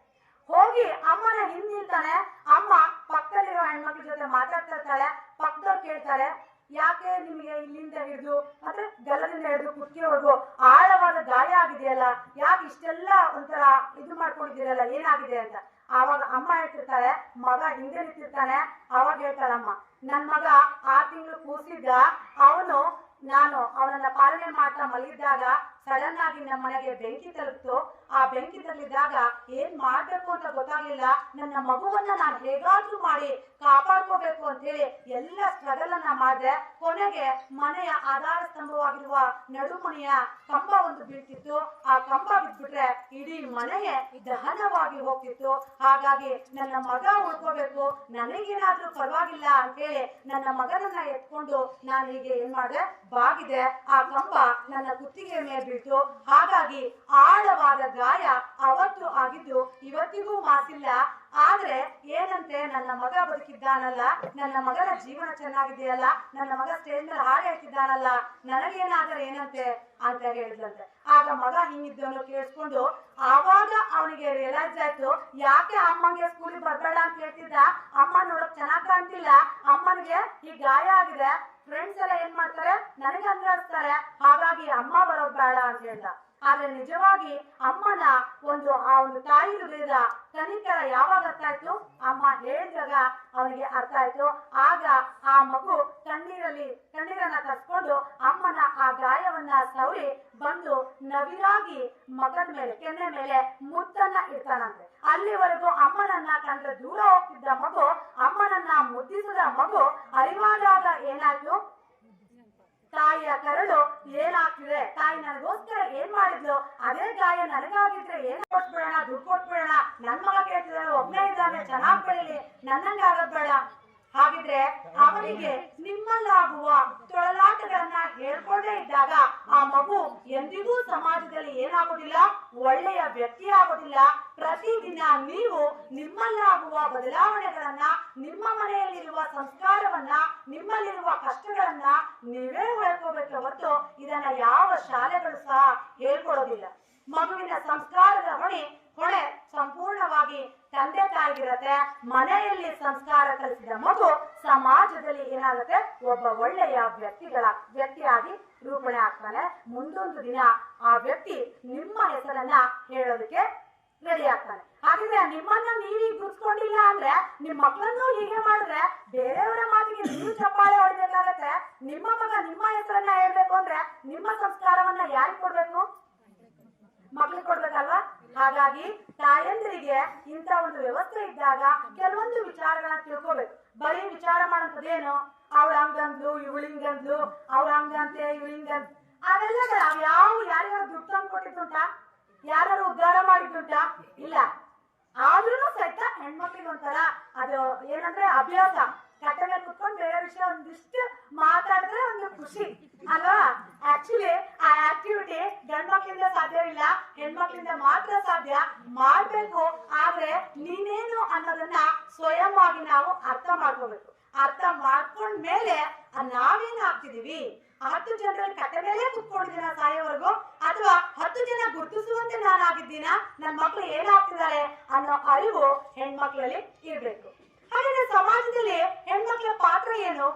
ಹೋಗಿ ಅಮ್ಮನ ಹಿಂದ್ ನಿಲ್ತಾನೆ ಅಮ್ಮ ಪಕ್ಕದಲ್ಲಿರೋ ಹೆಣ್ಮಕ್ಳ ಜೊತೆ ಮಾತಾಡ್ತಾ ಇರ್ತಾಳೆ ಪಕ್ಕದವ್ರು ಕೇಳ್ತಾರೆ ಯಾಕೆ ನಿಮ್ಗೆ ಇಲ್ಲಿಂದ ಹಿಡಿದು, ಅಂದ್ರೆ ಗಲ್ಲದಿಂದ ಹಿಡಿದು ಕುತ್ತಿಗೆವರೆಗೂ ಆಳವಾದ ಗಾಯ ಆಗಿದೆಯಲ್ಲ, ಯಾಕೆ ಇಷ್ಟೆಲ್ಲ ಒಂಥರ ಇದು ಮಾಡ್ಕೊಂಡಿದ್ದೀರಲ್ಲ, ಏನಾಗಿದೆ ಅಂತ? ಆವಾಗ ಅಮ್ಮ ಹೇಳ್ತಿರ್ತಾಳೆ ಮಗ ಹಿಂದೆ ನಿಂತಿರ್ತಾನೆ, ಅವಾಗ ಹೇಳ್ತಾಳಮ್ಮ. ನನ್ ಮಗ ಆರ್ ತಿಂಗಳು ಕೂಸಿದ್ದ ಅವನು, ನಾನು ಅವನನ್ನ ಪಾಲನೆ ಮಾಡ್ತಾ ಮಲಗಿದ್ದಾಗ ಸಡನ್ ಆಗಿ ನಮ್ಮ ಮನೆಗೆ ಬೆಂಕಿ ತಲುಪ್ತು. ಆ ಬೆಂಕಿ ತಗಲಿದಾಗ ಏನ್ ಮಾಡ್ಬೇಕು ಅಂತ ಗೊತ್ತಾಗ್ಲಿಲ್ಲ. ನನ್ನ ಮಗುವನ್ನ ನಾನು ಹೇಗಾದ್ರೂ ಮಾಡಿ ಕಾಪಾಡ್ಕೋಬೇಕು ಅಂತ ಹೇಳಿ ಎಲ್ಲ ಸ್ಟ್ರಗಲ್ ಅನ್ನ ಮಾಡಿದೆ. ಕೊನೆಗೆ ಮನೆಯ ಆಧಾರ ಸ್ತಂಭವಾಗಿರುವ ನಡುಮನೆಯ ಕಂಬ ಒಂದು ಬೀಳ್ತಿತ್ತು. ಆ ಕಂಬ ಬಿದ್ಬಿಟ್ರೆ ಇಡೀ ಮನೆಯೇ ದಹನವಾಗಿ ಹೋಗ್ತಿತ್ತು. ಹಾಗಾಗಿ ನನ್ನ ಮಗ ಉಳ್ಕೋಬೇಕು, ನನಗೇನಾದ್ರೂ ಪರವಾಗಿಲ್ಲ ಅಂತ ಹೇಳಿ ನನ್ನ ಮಗನನ್ನ ಎತ್ಕೊಂಡು ನಾನು ಹೀಗೆ ಏನ್ ಮಾಡಿದೆ? ಬಾಗಿದೆ. ಆ ಕಂಬ ನನ್ನ ಕುತ್ತಿಗೆ ಮೇಲೆ ಬೀಳ್ತು. ಹಾಗಾಗಿ ಆಳವಾದ ಗಾಯ ಅವತ್ತು ಆಗಿದ್ದು ಇವತ್ತಿಗೂ ಮಾಸಿಲ್ಲ. ಆದ್ರೆ ಏನಂತೆ ನನ್ನ ಮಗ ಬದುಕಿದ್ದಾನಲ್ಲ? ನನ್ನ ಮಗನ ಜೀವನ ಚೆನ್ನಾಗಿದೆಯಲ್ಲ? ನನ್ನ ಮಗ ಸ್ಟೇಜ್ ಮೇಲೆ ಹಾಡು ಹೇಳ್ತಿದ್ದಾನಲ್ಲ? ನನಗೇನಾದ್ರೆ ಏನಂತೆ ಅಂತ ಹೇಳಿದ್ರಂತೆ ಆಗ ಮಗ ಹಿಂಗಿದ್ದನ್ನು ಕೇಳಿಸ್ಕೊಂಡು, ಆವಾಗ ಅವನಿಗೆ ರಿಯಲೈಸ್ ಆಯ್ತು. ಯಾಕೆ ಅಮ್ಮಂಗೆ ಸ್ಕೂಲಿಗೆ ಬರ್ಬೇಡ ಅಂತ ಹೇಳ್ತಿದ್ದ? ಅಮ್ಮ ನೋಡಕ್ ಚೆನ್ನಾಗ್ ಕಾಣ್ತಿಲ್ಲ. ಅಮ್ಮನಿಗೆ ಈ ಗಾಯ ಆಗಿದೆ. ಫ್ರೆಂಡ್ಸ್ ಎಲ್ಲ ಏನ್ ಮಾಡ್ತಾರೆ? ನನಗೆ ಅಂದ್ರಾಡ್ತಾರೆ ಹಾಗಾಗಿ ಅಮ್ಮ ಬರೋದ್ ಬೇಡ ಅಂತ ಹೇಳ್ದ. ಆದ್ರೆ ನಿಜವಾಗಿ ಅಮ್ಮನ ಒಂದು ಆ ಒಂದು ತಾಯಿ ಹೃದಯದ ಯಾವಾಗ ಅರ್ಥ ಆಯ್ತು? ಅಮ್ಮ ಹೇಳಿದಾಗ ಅವನಿಗೆ ಅರ್ಥ ಆಯ್ತು. ಆಗ ಆ ಮಗು ಕಣ್ಣೀರಲ್ಲಿ ಕಣ್ಣೀರನ್ನ ತರ್ಸ್ಕೊಂಡು ಅಮ್ಮನ ಆ ಗಾಯವನ್ನ ಸವರಿ ಬಂದು ನವಿರಾಗಿ ಮಗನ ಮೇಲೆ, ಕೆನ್ನೆ ಮೇಲೆ ಮುದ್ದನ್ನ ಇಡ್ತಾನಂತೆ. ಅಲ್ಲಿವರೆಗೂ ಅಮ್ಮನನ್ನ ಕಂಡ್ರೆ ದೂರ ಹೋಗ್ತಿದ್ದ ಮಗು, ಅಮ್ಮನನ್ನ ಮುದ್ದಿಸಿದ ಮಗು ಅರಿವಾದಾಗ ಏನಾಯ್ತು? ತಾಯಿಯ ಕರಳು ಏನಾಗ್ತಿದೆ? ತಾಯಿ ನನಗೋಸ್ಕರ ಏನ್ ಮಾಡಿದ್ಲು? ಅದೇ ತಾಯಿ ನನಗಾಗಿದ್ರೆ ಏನ್ ಕೊಟ್ಬಿಡೋಣ? ದುಡ್ಡು ಕೊಟ್ಬಿಡೋಣ? ನನ್ ಮಗ ಕೇಳ್ತಿದ್ದಾನೆ ಒಬ್ಬನೇ ಇದ್ದಾನೆ, ಚೆನ್ನಾಗ್ ಬೆಳಿಲಿ. ನನ್ನಂಗಾಗದ್ ಬೇಡ. ಹಾಗಿದ್ರೆ ಅವನಿಗೆ ನಿಮ್ಮಲ್ಲಾಗುವ ತೊಳಲಾಟಗಳನ್ನ ಹೇಳ್ಕೊಂಡೇ ಇದ್ದಾಗ ಆ ಮಗು ಎಂದಿಗೂ ಸಮಾಜದಲ್ಲಿ ಏನಾಗೋದಿಲ್ಲ, ಒಳ್ಳೆಯ ವ್ಯಕ್ತಿ ಆಗೋದಿಲ್ಲ. ಪ್ರತಿದಿನ ನೀವು ನಿಮ್ಮಲ್ಲಾಗುವ ಬದಲಾವಣೆಗಳನ್ನ, ನಿಮ್ಮ ಮನೆಯಲ್ಲಿರುವ ಸಂಸ್ಕಾರವನ್ನ, ನಿಮ್ಮಲ್ಲಿರುವ ಕಷ್ಟಗಳನ್ನ ನೀವೇ ಹೇಳ್ಕೋಬೇಕು ಹೊತ್ತು ಇದನ್ನ ಯಾವ ಶಾಲೆಗಳು ಸಹ ಹೇಳ್ಕೊಡೋದಿಲ್ಲ. ಮಗುವಿನ ಸಂಸ್ಕಾರದ ಹೊಣೆ ಹೊಣೆ ಸಂಪೂರ್ಣವಾಗಿ ತಂದೆ ತಾಯಿಗಿರತ್ತೆ. ಮನೆಯಲ್ಲಿ ಸಂಸ್ಕಾರ ಕಲಿಸಿದ ಮಗು ಸಮಾಜದಲ್ಲಿ ಏನಾಗುತ್ತೆ? ಒಬ್ಬ ಒಳ್ಳೆಯ ವ್ಯಕ್ತಿಗಳ ವ್ಯಕ್ತಿಯಾಗಿ ರೂಪಣೆ ಆಗ್ತಾನೆ. ಮುಂದೊಂದು ದಿನ ಆ ವ್ಯಕ್ತಿ ನಿಮ್ಮ ಹೆಸರನ್ನ ಹೇಳೋದಕ್ಕೆ ರೆಡಿ ಆಗ್ತಾನೆ. ಹಾಗಿದ್ರೆ ನಿಮ್ಮನ್ನ ನೀವೀಗ ಗುರ್ಸ್ಕೊಂಡಿಲ್ಲ ಅಂದ್ರೆ ನಿಮ್ ಮಕ್ಕಳನ್ನು ಹೀಗೆ ಮಾಡಿದ್ರೆ ಬೇರೆಯವರ ಮಾತಿಗೆ ನೀವು ಚಪ್ಪಾಳೆ ಹೊಡಿಬೇಕಾಗತ್ತೆ. ನಿಮ್ಮ ಮಗ ನಿಮ್ಮ ಹೆಸರನ್ನ ಹೇಳ್ಬೇಕು ಅಂದ್ರೆ ನಿಮ್ಮ ಸಂಸ್ಕಾರವನ್ನ ಯಾರಿಗೆ ಕೊಡ್ಬೇಕು? ಮಕ್ಳಿಗೆ ಕೊಡ್ಬೇಕಲ್ವಾ? ಹಾಗಾಗಿ ತಾಯಂದಿರಿಗೆ ಇಂಥ ಒಂದು ವ್ಯವಸ್ಥೆ ಇದ್ದಾಗ ಕೆಲವೊಂದು ವಿಚಾರಗಳನ್ನ ತಿಳ್ಕೊಬೇಕು. ಬರೀ ವಿಚಾರ ಮಾಡೋಂಥದ್ದೇನು ಅವ್ಳ ಹಂಗಂದ್ಲು, ಇವಳಿಂಗಂದ್ಲು, ಅವ್ರ ಹಂಗಂತೆ, ಇವಳಿಂಗಂತ. ಅವೆಲ್ಲ ಯಾವ ಯಾರ್ಯಾರು ದುಡ್ಡು ತಂದು ಕೊಟ್ಟಿದ್ದುಂಟ? ಯಾರು ಉದ್ಧಾರ ಮಾಡಿದ್ದುಂಟ? ಇಲ್ಲ. ಆದ್ರೂ ಸಹಿತ ಹೆಣ್ಮಕ್ಳಿಗೆ ಒಂಥರ ಅದು ಏನಂದ್ರೆ ಅಭ್ಯಾಸ. ಕಟ್ಟೆ ಮೇಲೆ ಕುತ್ಕೊಂಡು ಬೇರೆ ವಿಷಯ ಒಂದಿಷ್ಟು ಮಾತಾಡಿದ್ರೆ ಒಂದು ಖುಷಿ. ಅಲ್ವಾ? ಆಕ್ಚುಲಿ ಆ ಆಕ್ಟಿವಿಟಿ ಗಂಡ್ಮಕ್ಳಿಂದ ಸಾಧ್ಯವಿಲ್ಲ ಹೆಣ್ಮಕ್ಳಿಂದ ಮಾತ್ರ ಸಾಧ್ಯ. ಮಾಡ್ಬೇಕು, ಆದ್ರೆ ನೀನೇನು ಅನ್ನೋದನ್ನ ಸ್ವಯಂವಾಗಿ ನಾವು ಅರ್ಥ ಮಾಡ್ಕೋಬೇಕು. ಅರ್ಥ ಮಾಡ್ಕೊಂಡ್ಮೇಲೆ ನಾವೇನ್ ಆಗ್ತಿದೀವಿ? ಹತ್ತು ಜನರಲ್ಲಿ ಕಟ್ಟೆ ಮೇಲೆ ಕುತ್ಕೊಂಡಿದ್ದೀನ ಸಾಯೋವರೆಗೂ ಅಥವಾ ಹತ್ತು ಜನ ಗುರುತಿಸುವಂತೆ ನಾನಾಗಿದ್ದೀನ? ನನ್ನ ಮಕ್ಳು ಏನಾಗ್ತಿದ್ದಾರೆ ಅನ್ನೋ ಅರಿವು ಹೆಣ್ಮಕ್ಳಲ್ಲಿ ಇರ್ಬೇಕು. ಹಾಗಾದ್ರೆ ಸಮಾಜದಲ್ಲಿ ಹೆಣ್ಮಕ್ಳ ಪಾತ್ರ ಏನು?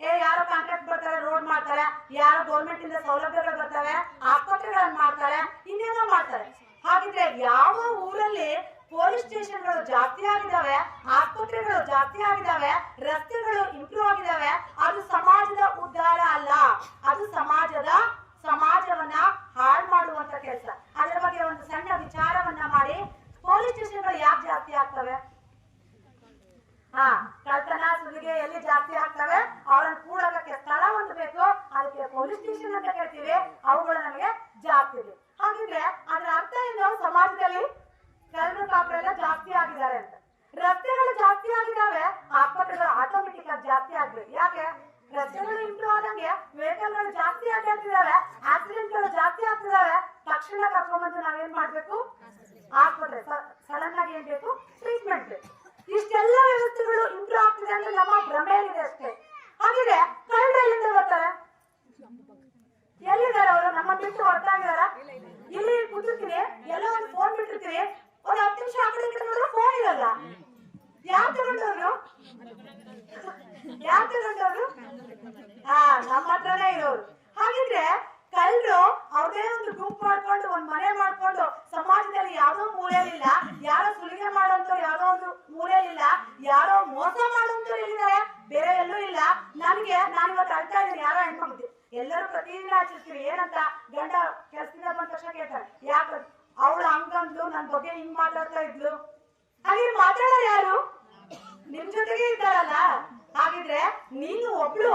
ಏ, ಯಾರೋ ಕಾಂಟ್ರಾಕ್ಟ್ ಬರ್ತಾರೆ ರೋಡ್ ಮಾಡ್ತಾರೆ, ಯಾರೋ ಗೌರ್ಮೆಂಟ್ ಇಂದ ಸೌಲಭ್ಯಗಳು ಬರ್ತವೆ ಆಸ್ಪತ್ರೆಗಳನ್ನ ಮಾಡ್ತಾರೆ, ಇನ್ನೇನೋ ಮಾಡ್ತಾರೆ. ಹಾಗಿದ್ರೆ ಯಾವ ಊರಲ್ಲಿ ಪೊಲೀಸ್ ಸ್ಟೇಷನ್ಗಳು ಜಾಸ್ತಿ ಆಗಿದಾವೆ, ಆಸ್ಪತ್ರೆಗಳು ಜಾಸ್ತಿ ಆಗಿದಾವೆ, ರಸ್ತೆಗಳು ಇಂಪ್ರೂವ್ ಆಗಿದಾವೆ, ಅದು ಸಮಾಜದ ಉದ್ಧಾರ ಅಲ್ಲ. ಅದು ಸಮಾಜದ ಸಮಾಜವನ್ನ ಹಾಳು ಮಾಡುವಂತ ಕೆಲಸ. ಅದರ ಬಗ್ಗೆ ಒಂದು ಸಣ್ಣ ವಿಚಾರವನ್ನ ಮಾಡಿ ಪೊಲೀಸ್ ಸ್ಟೇಷನ್ಗಳು ಯಾಕೆ ಜಾಸ್ತಿ ಆಗ್ತವೆ? ಹಾ, ಕಳ್ತನ, ಸುಲಿಗೆ ಎಲ್ಲಿ ಜಾಸ್ತಿ ಆಗ್ತವೆ? ಅವರನ್ನ ಕೂಡೋದಕ್ಕೆ ಸ್ಥಳ ಒಂದು ಬೇಕು. ಅದಕ್ಕೆ ಪೊಲೀಸ್ ಸ್ಟೇಷನ್ ಅಂತ ಕೇಳ್ತೀವಿ. ಅವುಗಳು ನಮಗೆ ಜಾಸ್ತಿ ಹಾಗಿದ್ರೆ ಅದರ ಅರ್ಥ ಏನು? ಸಮಾಜದಲ್ಲಿ ಕಳ್ಳರು ಕಾಪರೆಲ್ಲ ಜಾಸ್ತಿ ಆಗಿದ್ದಾರೆ ಅಂತ. ರಸ್ತೆಗಳು ಜಾಸ್ತಿ ಆಗಿದಾವೆ ಆಸ್ಪತ್ರೆಗಳು ಆಟೋಮೆಟಿಕ್ ಆಗಿ ಜಾಸ್ತಿ ಆಗ್ಬೇಕು. ಯಾಕೆ? ರಸ್ತೆಗಳು ಇಂಪ್ರೂವ್ ಆದಂಗೆ ವೆಹಿಕಲ್ಗಳು ಜಾಸ್ತಿ ಆಗ್ತಿದಾವೆ ಆಕ್ಸಿಡೆಂಟ್ಗಳು ಜಾಸ್ತಿ ಆಗ್ತಿದಾವೆ ತಕ್ಷಣ ಕರ್ಕೊಂಡ್ಬಂದು ನಾವೇನ್ ಮಾಡ್ಬೇಕು? ಆಸ್ಪತ್ರೆ. ಸಡನ್ ಆಗಿ ಏನ್ ಬೇಕು? ಟ್ರೀಟ್ಮೆಂಟ್ ಬೇಕು. ಇಷ್ಟೆಲ್ಲ ವ್ಯವಸ್ಥೆಗಳು ಇಂಪ್ರೂವ್ ಆಗ್ತಿದೆ ಅಂದ್ರೆ ನಮ್ಮ ಇದೆ ಅಷ್ಟೇ. ಹಾಗಿದ್ರೆ ಕನ್ನಡ ಎಲ್ಲಿಂದ ಬರ್ತಾರೆ ಎಲ್ಲಿದ್ದಾರೆ ಅವರು? ನಮ್ಮ ಬಿಟ್ಟು ಹೊರತಾಗಿದಾರ ಇಲ್ಲಿ ಕೂತಿರ್ತೀನಿ. ಎಲ್ಲ ಒಂದು ಫೋನ್ ಬಿಟ್ಟಿರ್ತೀನಿ. ಒಂದು ಹತ್ತು ನಿಮಿಷ ಆಕಡೆ ಕಡೆ ಈ ಕಡೆ ನೋಡಿದ್ರೆ ಫೋನ್ ಇರಲ್ಲ. ಯಾರು ತಗೊಂಡವ್ರು? ಯಾರು ತಗೊಂಡವ್ರು? ಹಾ ನಮ್ಮ ಹತ್ರನೇ ಇರೋರು. ಹಾಗಿದ್ರೆ ಕಳ್ಳರು ಅವ್ರದೇ ಒಂದು ಗುಂಪು ಮಾಡ್ಕೊಂಡು, ಒಂದ್ ಮನೆ ಮಾಡ್ಕೊಂಡು, ಸಮಾಜದಲ್ಲಿ ಯಾವ್ದೋ ಮೂಲೆಯಲ್ಲಿಲ್ಲ ಯಾರೋ ಸುಲಿಗೆ ಮಾಡೋಂಥವ್ರು ಯಾವ್ದೋ ಒಂದು ಯಾರೋ ಮೋಸ ಮಾಡೋಂಥವ್ರು ಹೇಳಿದ್ದಾರೆ ಬೇರೆ ಎಲ್ಲೂ ಇಲ್ಲ. ನನಗೆ ನಾನು ಇವತ್ತು ಅಳ್ತಾ ಇದ್ದೀನಿ. ಯಾರೋ ಹೆಣ್ಮಕ್ಳು ಎಲ್ಲರೂ ಪ್ರತಿದಿನ ಆಚರಿಸ್ತೀವಿ ಏನಂತ ಗಂಡ ಕೆಲಸದಿಂದ ಬಂದ ತಕ್ಷಣ ಕೇಳ್ತಾರೆ. ಯಾಕೆ? ಅವಳು ಹಂಗಂದ್ಲು. ನನ್ ಬಗ್ಗೆ ಹಿಂಗ್ ಮಾತಾಡ್ತಾ ಇದ್ಲು. ಹಾಗೆ ಮಾತಾಡೋರು ಯಾರು? ನಿಮ್ ಜೊತೆಗೆ ಇದ್ದಾರಲ್ಲ? ಹಾಗಿದ್ರೆ ನೀನು ಒಬ್ಳು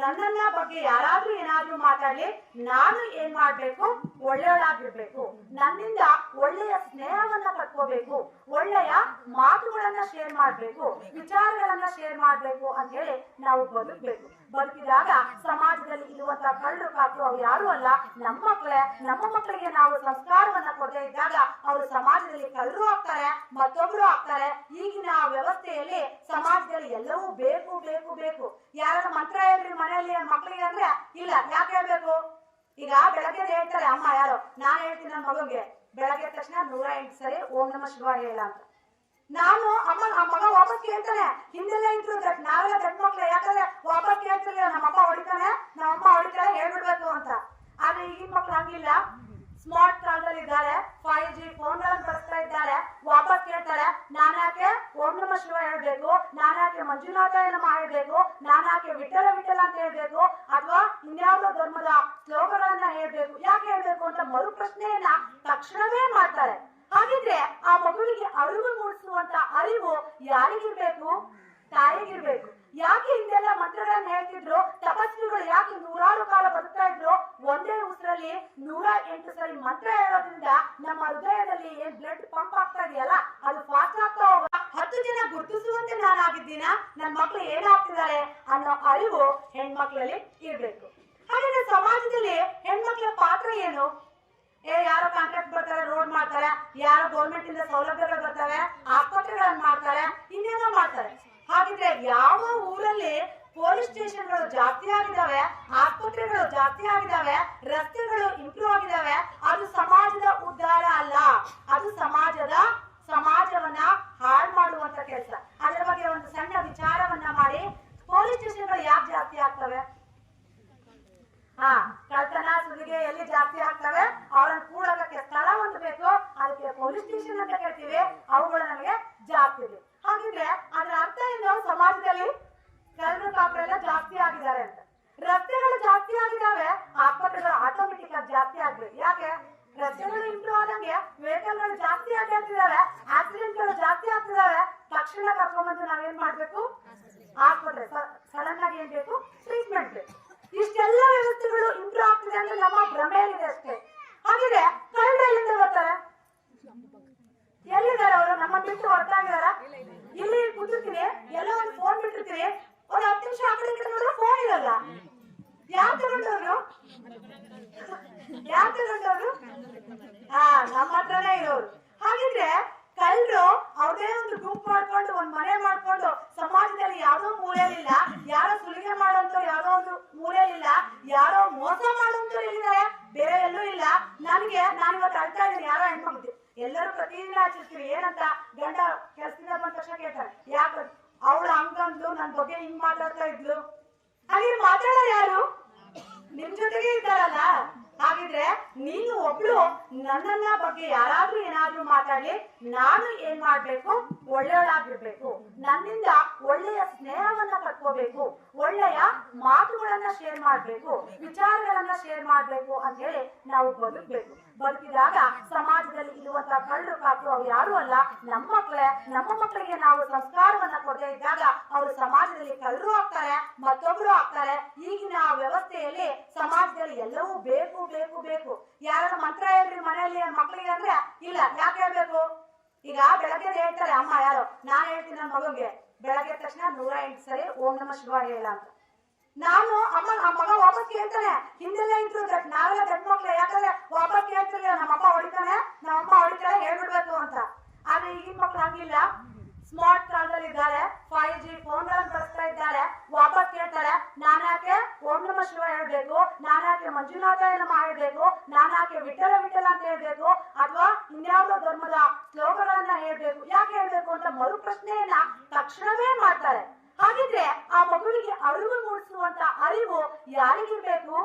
ನನ್ನನ್ನ ಬಗ್ಗೆ ಯಾರಾದ್ರೂ ಏನಾದ್ರೂ ಮಾತಾಡ್ಲಿ, ನಾನು ಏನ್ ಮಾಡ್ಬೇಕು? ಒಳ್ಳೆಯವಳಾಗಿರ್ಬೇಕು. ನನ್ನಿಂದ ಒಳ್ಳೆಯ ಸ್ನೇಹವನ್ನ ಕಟ್ಕೋಬೇಕು ಒಳ್ಳೆಯ ಮಾತುಗಳನ್ನ ಶೇರ್ ಮಾಡ್ಬೇಕು, ವಿಚಾರಗಳನ್ನ ಶೇರ್ ಮಾಡ್ಬೇಕು ಅಂತ ಹೇಳಿ ನಾವು ಬದುಕ್ಬೇಕು. ಬದುಕಿದಾಗ ಸಮಾಜದಲ್ಲಿ ಇರುವಂತಹ ಕಳ್ಳು ಕಾಕರು ಅವ್ರು ಯಾರು ಅಲ್ಲ. ನಮ್ಮ ಮಕ್ಕಳೇ, ನಮ್ಮ ಮಕ್ಕಳಿಗೆ ನಾವು ಸಂಸ್ಕಾರವನ್ನ ಕೊಡದೇ ಇದ್ದಾಗ ಅವರು ಸಮಾಜದಲ್ಲಿ ಕಳ್ಳರು ಆಗ್ತಾರೆ, ಮತ್ತೊಬ್ರು ಆಗ್ತಾರೆ. ಈಗಿನ ವ್ಯವಸ್ಥೆಯಲ್ಲಿ ಸಮಾಜದಲ್ಲಿ ಎಲ್ಲವೂ ಬೇಕು ಬೇಕು ಬೇಕು. ಯಾರ ಮಂತ್ರ ಹೇಳ್ರಿ ಮನೆಯಲ್ಲಿ ಮಕ್ಕಳಿಗೆ ಅಂದ್ರೆ, ಇಲ್ಲ, ಯಾಕೆ ಹೇಳ್ಬೇಕು? ಈಗ ಬೆಳಗ್ಗೆ ಹೇಳ್ತಾರೆ ಅಮ್ಮ ಯಾರು, ನಾನ್ ಹೇಳ್ತೀನಿ ನನ್ನ ಮಗುಗೆ. ಬೆಳಗ್ಗೆ ತಕ್ಷಣ ನೂರ ಎಂಟು ಸರಿ ಓಂ ನಮ ಶಿವಾಯ ಹೇಳ ಅಂತ. ನಾನು ಅಮ್ಮ ಆ ಮಗ ವಾಪಸ್ ಕೇಳ್ತಾನೆ. ಹಿಂದೆಲ್ಲ ಇದ್ರು ನಾವೆಲ್ಲ ದೊಡ್ಡ ಮಕ್ಳು, ಯಾಕಂದ್ರೆ ವಾಪಸ್ ಕೇಳ್ತಿರ್ಲಿಲ್ಲ. ನಮ್ಮ ಅಪ್ಪ ಹೊಡಿತಾನೆ. ನಮ್ಮ ಅಮ್ಮ ಹೇಳ್ಬಿಡ್ಬೇಕು ಅಂತ. ಆದ್ರೆ ಈಗಿನ ಮಕ್ಳು ಹಂಗಿಲ್ಲ. ಸ್ಮಾರ್ಟ್ ಕಾಲದಲ್ಲಿ ಇದ್ದಾರೆ. ಫೈವ್ ಜಿ ಫೋನ್ ಗಳನ್ನ ಬಳಸ್ತಾ ಇದ್ದಾರೆ. ವಾಪಸ್ ಕೇಳ್ತಾರೆ. ನಾನಾಕೆ ಓಂ ನಮ ಶಿವ ಹೇಳ್ಬೇಕು? ನಾನಾಕೆ ಮಂಜುನಾಥ ನಮ ಹೇಳ್ಬೇಕು? ನಾನಾಕೆ ವಿಠಲ ವಿಠಲ ಅಂತ ಹೇಳ್ಬೇಕು? ಅಥವಾ ಇನ್ಯಾವುದೋ ಧರ್ಮದ ಶ್ಲೋಕಗಳನ್ನ ಹೇಳ್ಬೇಕು? ಯಾಕೆ ಹೇಳ್ಬೇಕು ಅಂತ ಮರು ಪ್ರಶ್ನೆಯನ್ನ ತಕ್ಷಣವೇ ಮಾಡ್ತಾರೆ. ಹಾಗಿದ್ರೆ ಆ ಮಗುವಿಗೆ ಅರಿವು ಮೂಡಿಸುವಂತ ಅರಿವು ಯಾರಿಗಿರ್ಬೇಕು? ತಾಯಿಗಿರ್ಬೇಕು. ಯಾಕೆ ಹಿಂದೆಲ್ಲ ಮಂತ್ರಗಳನ್ನ ಹೇಳ್ತಿದ್ರು? ತಪಸ್ವಿಗಳು ಯಾಕೆ ನೂರಾರು ಕಾಲ ಬದುಕ್ತಾ ಇದ್ರು? ಒಂದೇ ಉಸಿರಲ್ಲಿ ನೂರ ಎಂಟು ಸರಿ ಮಂತ್ರ ಹೇಳೋದ್ರಿಂದ ನಮ್ಮ ಹೃದಯದಲ್ಲಿ ಏನ್ ಬ್ಲಡ್ ಪಂಪ್ ಆಗ್ತಾ ಇದೆಯಲ್ಲ, ಅದು ಫಾಸ್ಟ್ ಆಗ್ತಾ ಹೋಗ ಹತ್ತು ಜನ ಗುರುತಿಸುವಂತೆ ನಾನಾಗಿದ್ದೀನ? ನನ್ನ ಮಕ್ಳು ಏನಾಗ್ತಿದ್ದಾರೆ ಅನ್ನೋ ಅರಿವು ಹೆಣ್ಮಕ್ಳಲ್ಲಿ ಇರ್ಬೇಕು ಹಾಗಾದ್ರೆ ಸಮಾಜದಲ್ಲಿ ಹೆಣ್ಮಕ್ಳ ಪಾತ್ರ ಏನು ಏ, ಯಾರೋ ಕಾಂಟ್ರಾಕ್ಟ್ ಬರ್ತಾರೆ ರೋಡ್ ಮಾಡ್ತಾರೆ, ಯಾರೋ ಗೌರ್ಮೆಂಟ್ ಇಂದ ಸೌಲಭ್ಯಗಳು ಬರ್ತವೆ, ಆಸ್ಪತ್ರೆಗಳನ್ನ ಮಾಡ್ತಾರೆ, ಇನ್ನೇನೋ ಮಾಡ್ತಾರೆ. ಹಾಗಿದ್ರೆ ಯಾವ ಊರಲ್ಲಿ ಪೊಲೀಸ್ ಸ್ಟೇಷನ್ಗಳು ಜಾಸ್ತಿ ಆಗಿದಾವೆ, ಆಸ್ಪತ್ರೆಗಳು ಜಾಸ್ತಿ ಆಗಿದಾವೆ, ರಸ್ತೆಗಳು ಇಂಪ್ರೂವ್ ಆಗಿದಾವೆ, ಅದು ಸಮಾಜದ ಉದ್ಧಾರ ಅಲ್ಲ. ಅದು ಸಮಾಜದ, ಸಮಾಜವನ್ನ ಹಾಳು ಮಾಡುವಂತ ಕೆಲಸ. ಅದರ ಬಗ್ಗೆ ಒಂದು ಸಣ್ಣ ವಿಚಾರವನ್ನ ಮಾಡಿ ಪೊಲೀಸ್ ಸ್ಟೇಷನ್ಗಳು ಯಾಕೆ ಜಾಸ್ತಿ ಆಗ್ತವೆ? ಹಾ ಕಳ್ತನ ಸುಲಿಗೆ ಎಲ್ಲಿ ಜಾಸ್ತಿ ಆಗ್ತವೆ? ಅವರನ್ನು ಕೂಡೋದಕ್ಕೆ ಸ್ಥಳ ಒಂದು ಬೇಕು. ಅದಕ್ಕೆ ಪೊಲೀಸ್ ಸ್ಟೇಷನ್ ಅಂತ ಕೇಳ್ತೀವಿ. ಅವುಗಳು ನಮಗೆ ಜಾಸ್ತಿ ಇದೆ ಹಾಗಿದ್ರೆ ಅದರ ಅರ್ಥ ಏನು? ಸಮಾಜದಲ್ಲಿ ಕಳ್ಳರು ಕಾಪರೆಲ್ಲ ಜಾಸ್ತಿ ಆಗಿದ್ದಾರೆ ಅಂತ. ರಸ್ತೆಗಳು ಜಾಸ್ತಿ ಆಗಿದಾವೆ ಆಸ್ಪತ್ರೆಗಳು ಆಟೋಮೆಟಿಕ್ ಆಗಿ ಜಾಸ್ತಿ ಆಗ್ಬೇಕು. ಯಾಕೆ? ರಸ್ತೆಗಳು ಇಂಪ್ರೂವ್ ಆದಂಗೆ ವೆಹಿಕಲ್ಗಳು ಜಾಸ್ತಿ ಆಗ್ತಿದಾವೆ ಆಕ್ಸಿಡೆಂಟ್ಗಳು ಜಾಸ್ತಿ ಆಗ್ತಿದಾವೆ ತಕ್ಷಣ ಕರ್ಕೊಂಡ್ಬಂದು ನಾವೇನ್ ಮಾಡ್ಬೇಕು? ಆಸ್ಪತ್ರೆ. ಸಡನ್ ಆಗಿ ಏನ್ ಬೇಕು ಟ್ರೀಟ್ಮೆಂಟ್ ಬೇಕು ಇಷ್ಟೆಲ್ಲ ವ್ಯವಸ್ಥೆಗಳು ಇಂಪ್ರೂವ್ ಆಗ್ತಿದೆ ಅಂದ್ರೆ ನಮ್ಮ ಭ್ರಮೆಯಲ್ಲಿದೆ ಅಷ್ಟೇ ಹಾಗಿದೆ ಕಳ್ಳರು ಎಲ್ಲಿಂದ ಬರ್ತಾರೆ ಎಲ್ಲಿದ್ದಾರೆ ಅವರು ನಮ್ಮ ಬಿಟ್ಟು ಹೊರತಾಗಿದಾರ ಇಲ್ಲಿ ಕೂತಿರ್ತೀನಿ ಎಲ್ಲ ಒಂದು ಫೋನ್ ಬಿಟ್ಟಿರ್ತೀನಿ ಒಂದು ಹತ್ತು ನಿಮಿಷ ಆ ಕಡೆ ಈ ಕಡೆ ನೋಡಿದ್ರೆ ಫೋನ್ ಇರಲ್ಲ ಯಾರು ತಗೊಂಡವ್ರು ಯಾರು ತಗೊಂಡವ್ರು ಹಾ ನಮ್ಮ ಹತ್ರನೇ ಇರೋರು ಹಾಗಿದ್ರೆ ಕಳ್ಳರು ಅವ್ರದೇ ಒಂದು ಗುಂಪು ಮಾಡ್ಕೊಂಡು ಒಂದ್ ಮನೆ ಮಾಡ್ಕೊಂಡು ಸಮಾಜದಲ್ಲಿ ಯಾವ್ದೋ ಮೂಲೆಯಲ್ಲಿಲ್ಲ ಯಾರೋ ಸುಲಿಗೆ ಮಾಡೋಂಥವ್ರು ಯಾವ್ದೋ ಒಂದು ಮೂಲೆಯಲ್ಲಿಲ್ಲ ಯಾರೋ ಮೋಸ ಮಾಡೋಂಥವ್ರು ಎಲ್ಲಿದ್ದಾರೆ ಬೇರೆ ಎಲ್ಲೂ ಇಲ್ಲ ನನಗೆ ನಾನು ಇವತ್ತು ಅಳ್ತಾ ಇದ್ದೀನಿ ಯಾರೋ ಹೆಣ್ಮಕ್ಳು ಎಲ್ಲರೂ ಆಚರಿಸ್ತೀವಿ ಏನಂತ ಗಂಡ ಕೆಲ್ಸದಿಂದ ಬಂದ ತಕ್ಷಣ ಕೇಳ್ತಾರೆ ಯಾಕೆ? ಅವಳು ಹಂಗಂದ್ಲು ನನ್ ಬಗ್ಗೆ ಹಿಂಗ್ ಮಾತಾಡ್ತಾ ಇದ್ಲು? ಹಾಗೆ ಮಾತಾಡೋರು ಯಾರು? ನಿಮ್ ಜೊತೆಗೆ ಇದ್ದಾರಲ್ಲ? ಹಾಗಿದ್ರೆ ನೀನು ಒಬ್ಳು ನನ್ನನ್ನ ಬಗ್ಗೆ ಯಾರಾದ್ರೂ ಏನಾದ್ರೂ ಮಾತಾಡ್ಲಿ ನಾನು ಏನ್ ಮಾಡ್ಬೇಕು? ಒಳ್ಳೆಯವಳಾಗಿರ್ಬೇಕು. ನನ್ನಿಂದ ಒಳ್ಳೆಯ ಸ್ನೇಹವನ್ನ ಕಟ್ಕೋಬೇಕು. ಒಳ್ಳೆಯ ಮಾತುಗಳನ್ನ ಶೇರ್ ಮಾಡ್ಬೇಕು. ವಿಚಾರಗಳನ್ನ ಶೇರ್ ಮಾಡ್ಬೇಕು ಅಂತ ಹೇಳಿ ನಾವು ಬದುಕ್ಬೇಕು. ಬದುಕಿದಾಗ ಸಮಾಜದಲ್ಲಿ ಇರುವಂತಹ ಕಳ್ಳರು ಕಾಕರು ಅವ್ರು ಯಾರು ಅಲ್ಲ. ನಮ್ಮ ಮಕ್ಕಳೇ ನಮ್ಮ ಮಕ್ಕಳಿಗೆ ನಾವು ಸಂಸ್ಕಾರವನ್ನ ಕೊಡದೇ ಇದ್ದಾಗ ಅವರು ಸಮಾಜದಲ್ಲಿ ಕಳ್ಳರು ಆಗ್ತಾರೆ, ಮತ್ತೊಬ್ರು ಆಗ್ತಾರೆ. ಈಗಿನ ವ್ಯವಸ್ಥೆಯಲ್ಲಿ ಸಮಾಜದಲ್ಲಿ ಎಲ್ಲವೂ ಬೇಕು ಬೇಕು ಬೇಕು. ಯಾರ ಮಂತ್ರ ಹೇಳ್ರಿ ಮನೆಯಲ್ಲಿ ಮಕ್ಕಳಿಗೆ ಅಂದ್ರೆ, ಇಲ್ಲ, ಯಾಕೆ ಹೇಳ್ಬೇಕು? ಈಗ ಬೆಳಗ್ಗೆ ಹೇಳ್ತಾರೆ, ಅಮ್ಮ ಯಾರು, ನಾನ್ ಹೇಳ್ತೀನಿ ನನ್ನ ಮಗುಗೆ. ಬೆಳಗ್ಗೆ ತಕ್ಷಣ ನೂರ ಎಂಟು ಸರಿ ಓಂ ನಮ ಶಿವಾಯ ಹೇಳ ಅಂತ. ನಾನು ಅಮ್ಮ ನಮ್ಮ ಮಗ ವಾಪಸ್ ಕೇಳ್ತಾನೆ ಹಿಂದೆಲ್ಲ ಇದ್ರು ನಾವೆಲ್ಲ ದೊಡ್ಡ ಮಕ್ಳು ಯಾಕಂದ್ರೆ ವಾಪಸ್ ಕೇಳ್ತಿರ್ಲಿಲ್ಲ ನಮ್ಮ ಅಮ್ಮ ಹೊಡಿತಾನೆ, ನಮ್ಮ ಅಮ್ಮ ಹೊಡಿತಾಳೆ ಹೇಳ್ಬಿಡ್ಬೇಕು ಅಂತ. ಆದ್ರೆ ಈಗಿನ ಮಕ್ಳು ಹಂಗಿಲ್ಲ. ಸ್ಮಾರ್ಟ್ ಕಾಲದಲ್ಲಿ ಇದ್ದಾರೆ ಫೈವ್ ಜಿ ಫೋನ್ ಗಳನ್ನ ಬಳಸ್ತಾ ಇದ್ದಾರೆ ವಾಪಸ್ ಕೇಳ್ತಾರೆ ನಾನಾಕೆ ಓಂ ನಮ ಶಿವ ಹೇಳ್ಬೇಕು? ನಾನಾಕೆ ಮಂಜುನಾಥ ನಮ ಹೇಳ್ಬೇಕು? ನಾನಾಕೆ ವಿಠಲ ವಿಠಲ ಅಂತ ಹೇಳ್ಬೇಕು? ಅಥವಾ ಇನ್ಯಾವುದೋ ಧರ್ಮದ ಶ್ಲೋಕಗಳನ್ನ ಹೇಳ್ಬೇಕು? ಯಾಕೆ ಹೇಳ್ಬೇಕು? ಅಂತ ಮರು ಪ್ರಶ್ನೆಯನ್ನ ತಕ್ಷಣವೇ ಮಾಡ್ತಾರೆ. ಹಾಗಿದ್ರೆ ಆ ಮಗುವಿಗೆ ಅರಿವು ಮೂಡಿಸುವಂತ ಅರಿವು ಯಾರಿಗಿರ್ಬೇಕು?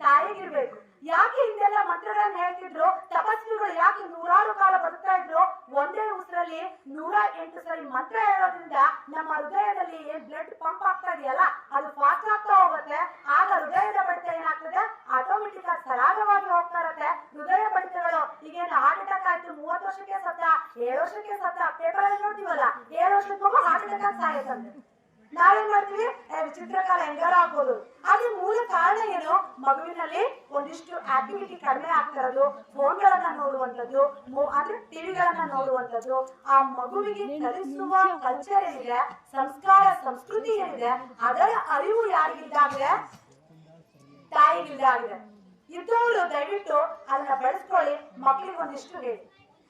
ತಾಯಿಗಿರ್ಬೇಕು. ಯಾಕೆ ಹಿಂದೆಲ್ಲ ಮಂತ್ರಗಳನ್ನ ಹೇಳ್ತಿದ್ರು? ತಪಸ್ವಿಗಳು ಯಾಕೆ ನೂರಾರು ಕಾಲ ಬದುಕ್ತಾ ಇದ್ರು? ಒಂದೇ ಉಸಿರಲ್ಲಿ ನೂರ ಎಂಟು ಸರಿ ಮಂತ್ರ ಹೇಳೋದ್ರಿಂದ ನಮ್ಮ ಹೃದಯದಲ್ಲಿ ಏನ್ ಬ್ಲಡ್ ಪಂಪ್ ಆಗ್ತಾ ಇದೆಯಲ್ಲ ಅದು ಫಾಸ್ಟ್ ಆಗ್ತಾ ಹೋಗುತ್ತೆ ಆಗ ಹೃದಯದ ಬಡಿತ ಏನಾಗ್ತದೆ ಆಟೋಮೆಟಿಕ್ ಆಗಿ ಸರಾಗವಾಗಿ ಹೋಗ್ತಾ ಇರತ್ತೆ ಹೃದಯ ಬಡಿತಗಳು ಈಗೇನು ಹಾರ್ಟ್ ಅಟ್ಯಾಕ್ ಏಳು ವರ್ಷಕ್ಕೆ ಸತ್ತ ಪೇಪರ್ ಅಲ್ಲಿ ನೋಡ್ತೀವಲ್ಲ ಏಳು ವರ್ಷದ ಮಗು ಹಾರ್ಟ್ ಅಟ್ಯಾಕ್ ಸಾಯತ್ತಂತೆ ನಾವೇನ್ ಮಾಡ್ತೀವಿ ಏ, ವಿಚಿತ್ರಕಾಲ ಹೆಂಗಾರ ಆಗ್ಬೋದು. ಅದ್ರ ಮೂಲ ಕಾರಣ ಏನು? ಮಗುವಿನಲ್ಲಿ ಒಂದಿಷ್ಟು ಆಕ್ಟಿವಿಟಿ ಕಡಿಮೆ ಆಗ್ತಾ ಇರೋದು ಫೋನ್ಗಳನ್ನ ನೋಡುವಂಥದ್ದು ಅಂದ್ರೆ ಟಿವಿಗಳನ್ನ ನೋಡುವಂಥದ್ದು. ಆ ಮಗುವಿಗೆ ಕಲಿಸುವ ಕಲ್ಚರ್ ಏನಿದೆ ಸಂಸ್ಕಾರ ಸಂಸ್ಕೃತಿ ಏನಿದೆ ಅದರ ಅರಿವು ಯಾರಿಗಿದ್ದಾಗಿದೆ? ತಾಯಿಗಿದ್ದಾಗಿದೆ. ಇದ್ದವರು ದಯವಿಟ್ಟು ಅದನ್ನ ಬೆಳೆಸ್ಕೊಳ್ಳಿ ಮಕ್ಕಳಿಗೆ ಒಂದಿಷ್ಟು ಹೇಳಿ.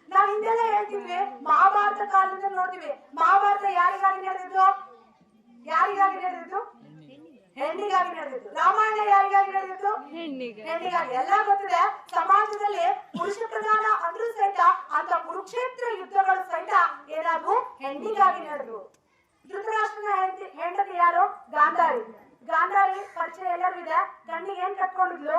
ನಾವ್ ಹಿಂದೆಲ್ಲ ಹೇಳ್ತಿದ್ವಿ ಮಹಾಭಾರತ ಕಾಲದಿಂದ ನೋಡ್ತೀವಿ. ಮಹಾಭಾರತ ಯಾರಿಗಾಗಿ ನಡೆದಿದ್ರು ಯಾರಿಗಾಗಿ ನಡೆದಿದ್ದು? ಹೆಣ್ಣಿಗಾಗಿ ನಡೆದಿತ್ತು. ರಾಮಾಯಣ ಯಾರಿಗಾಗಿ ಹೆಣ್ಣಿಗೆ. ಹೆಣ್ಣಿಗಾಗಿ. ಎಲ್ಲ ಗೊತ್ತಿದೆ. ಸಮಾಜದಲ್ಲಿ ಪುರುಷ ಪ್ರಧಾನ ಅಂದ್ರೂ ಸಹಿತ ಅಂತ ಕುರುಕ್ಷೇತ್ರ ಯುದ್ಧಗಳು ಸಹಿತ ಏನಾದ್ರು ಹೆಣ್ಣಿಗಾಗಿ ನಡೆದ್ರು. ಧೃತರಾಷ್ಟ್ರನ ಹೆಂಡತಿ ಹೆಂಡತಿ ಯಾರು? ಗಾಂಧಾರಿ. ಗಾಂಧಾರಿ ಪರಿಚಯ ಎಲ್ಲರೂ ಇದೆ. ಕಣ್ಣಿಗೆ ಏನ್ ಕಟ್ಕೊಂಡಿದ್ಲು?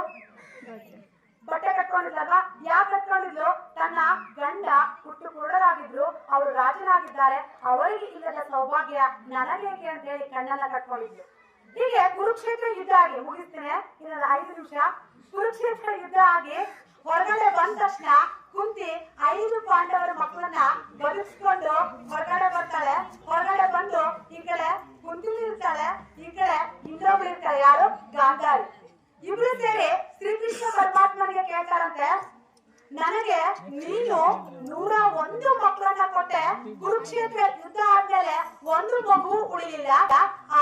ಬಟ್ಟೆ ಕಟ್ಕೊಂಡಿದ್ಲಲ್ವಾ? ಯಾಕೆ ಕಟ್ಕೊಂಡಿದ್ಲು? ತನ್ನ ಗಂಡ ಹುಟ್ಟು ಕುರುಡರಾಗಿದ್ರು ಅವರು ರಾಜನಾಗಿದ್ದಾರೆ. ಅವರಿಗೆ ಇಲ್ಲದ ಸೌಭಾಗ್ಯ ನನಗೇಕೆ ಅಂತ ಹೇಳಿ ಕಣ್ಣನ್ನ ಕಟ್ಕೊಂಡಿದ್ಲು. ಹೀಗೆ ಕುರುಕ್ಷೇತ್ರ ಯುದ್ಧ ಆಗಿ ಮುಗಿಸ್ತೇನೆ. ಇನ್ನೊಂದು ಐದು ನಿಮಿಷ. ಕುರುಕ್ಷೇತ್ರ ಯುದ್ಧ ಆಗಿ ಹೊರಗಡೆ ಬಂದ ತಕ್ಷಣ ಕುಂತಿ ಐದು ಪಾಂಡವರ ಮಕ್ಕಳನ್ನ ಬದುಕಿಸ್ಕೊಂಡು ಹೊರಗಡೆ ಬರ್ತಾಳೆ. ಹೊರಗಡೆ ಬಂದು ಈ ಕಡೆ ಕುಂತಿಲಿ ಇರ್ತಾಳೆ, ಈ ಕಡೆ ಇನ್ನೊಬ್ರು ಇರ್ತಾಳೆ. ಯಾರು? ಗಾಂಧಾರಿ. ಇಬ್ರು ಸೇರಿ ಶ್ರೀಕೃಷ್ಣ ಪರಮಾತ್ಮನಿಗೆ ಕೇಳ್ತಾರಂತೆ, ನನಗೆ ನೀನು ನೂರ ಒಂದು ಮಕ್ಕಳನ್ನ ಕೊಟ್ಟೆ. ಕುರುಕ್ಷೇತ್ರ ಯುದ್ಧ ಆದ್ಮೇಲೆ ಒಂದು ಮಗು ಉಳಿಲಿಲ್ಲ.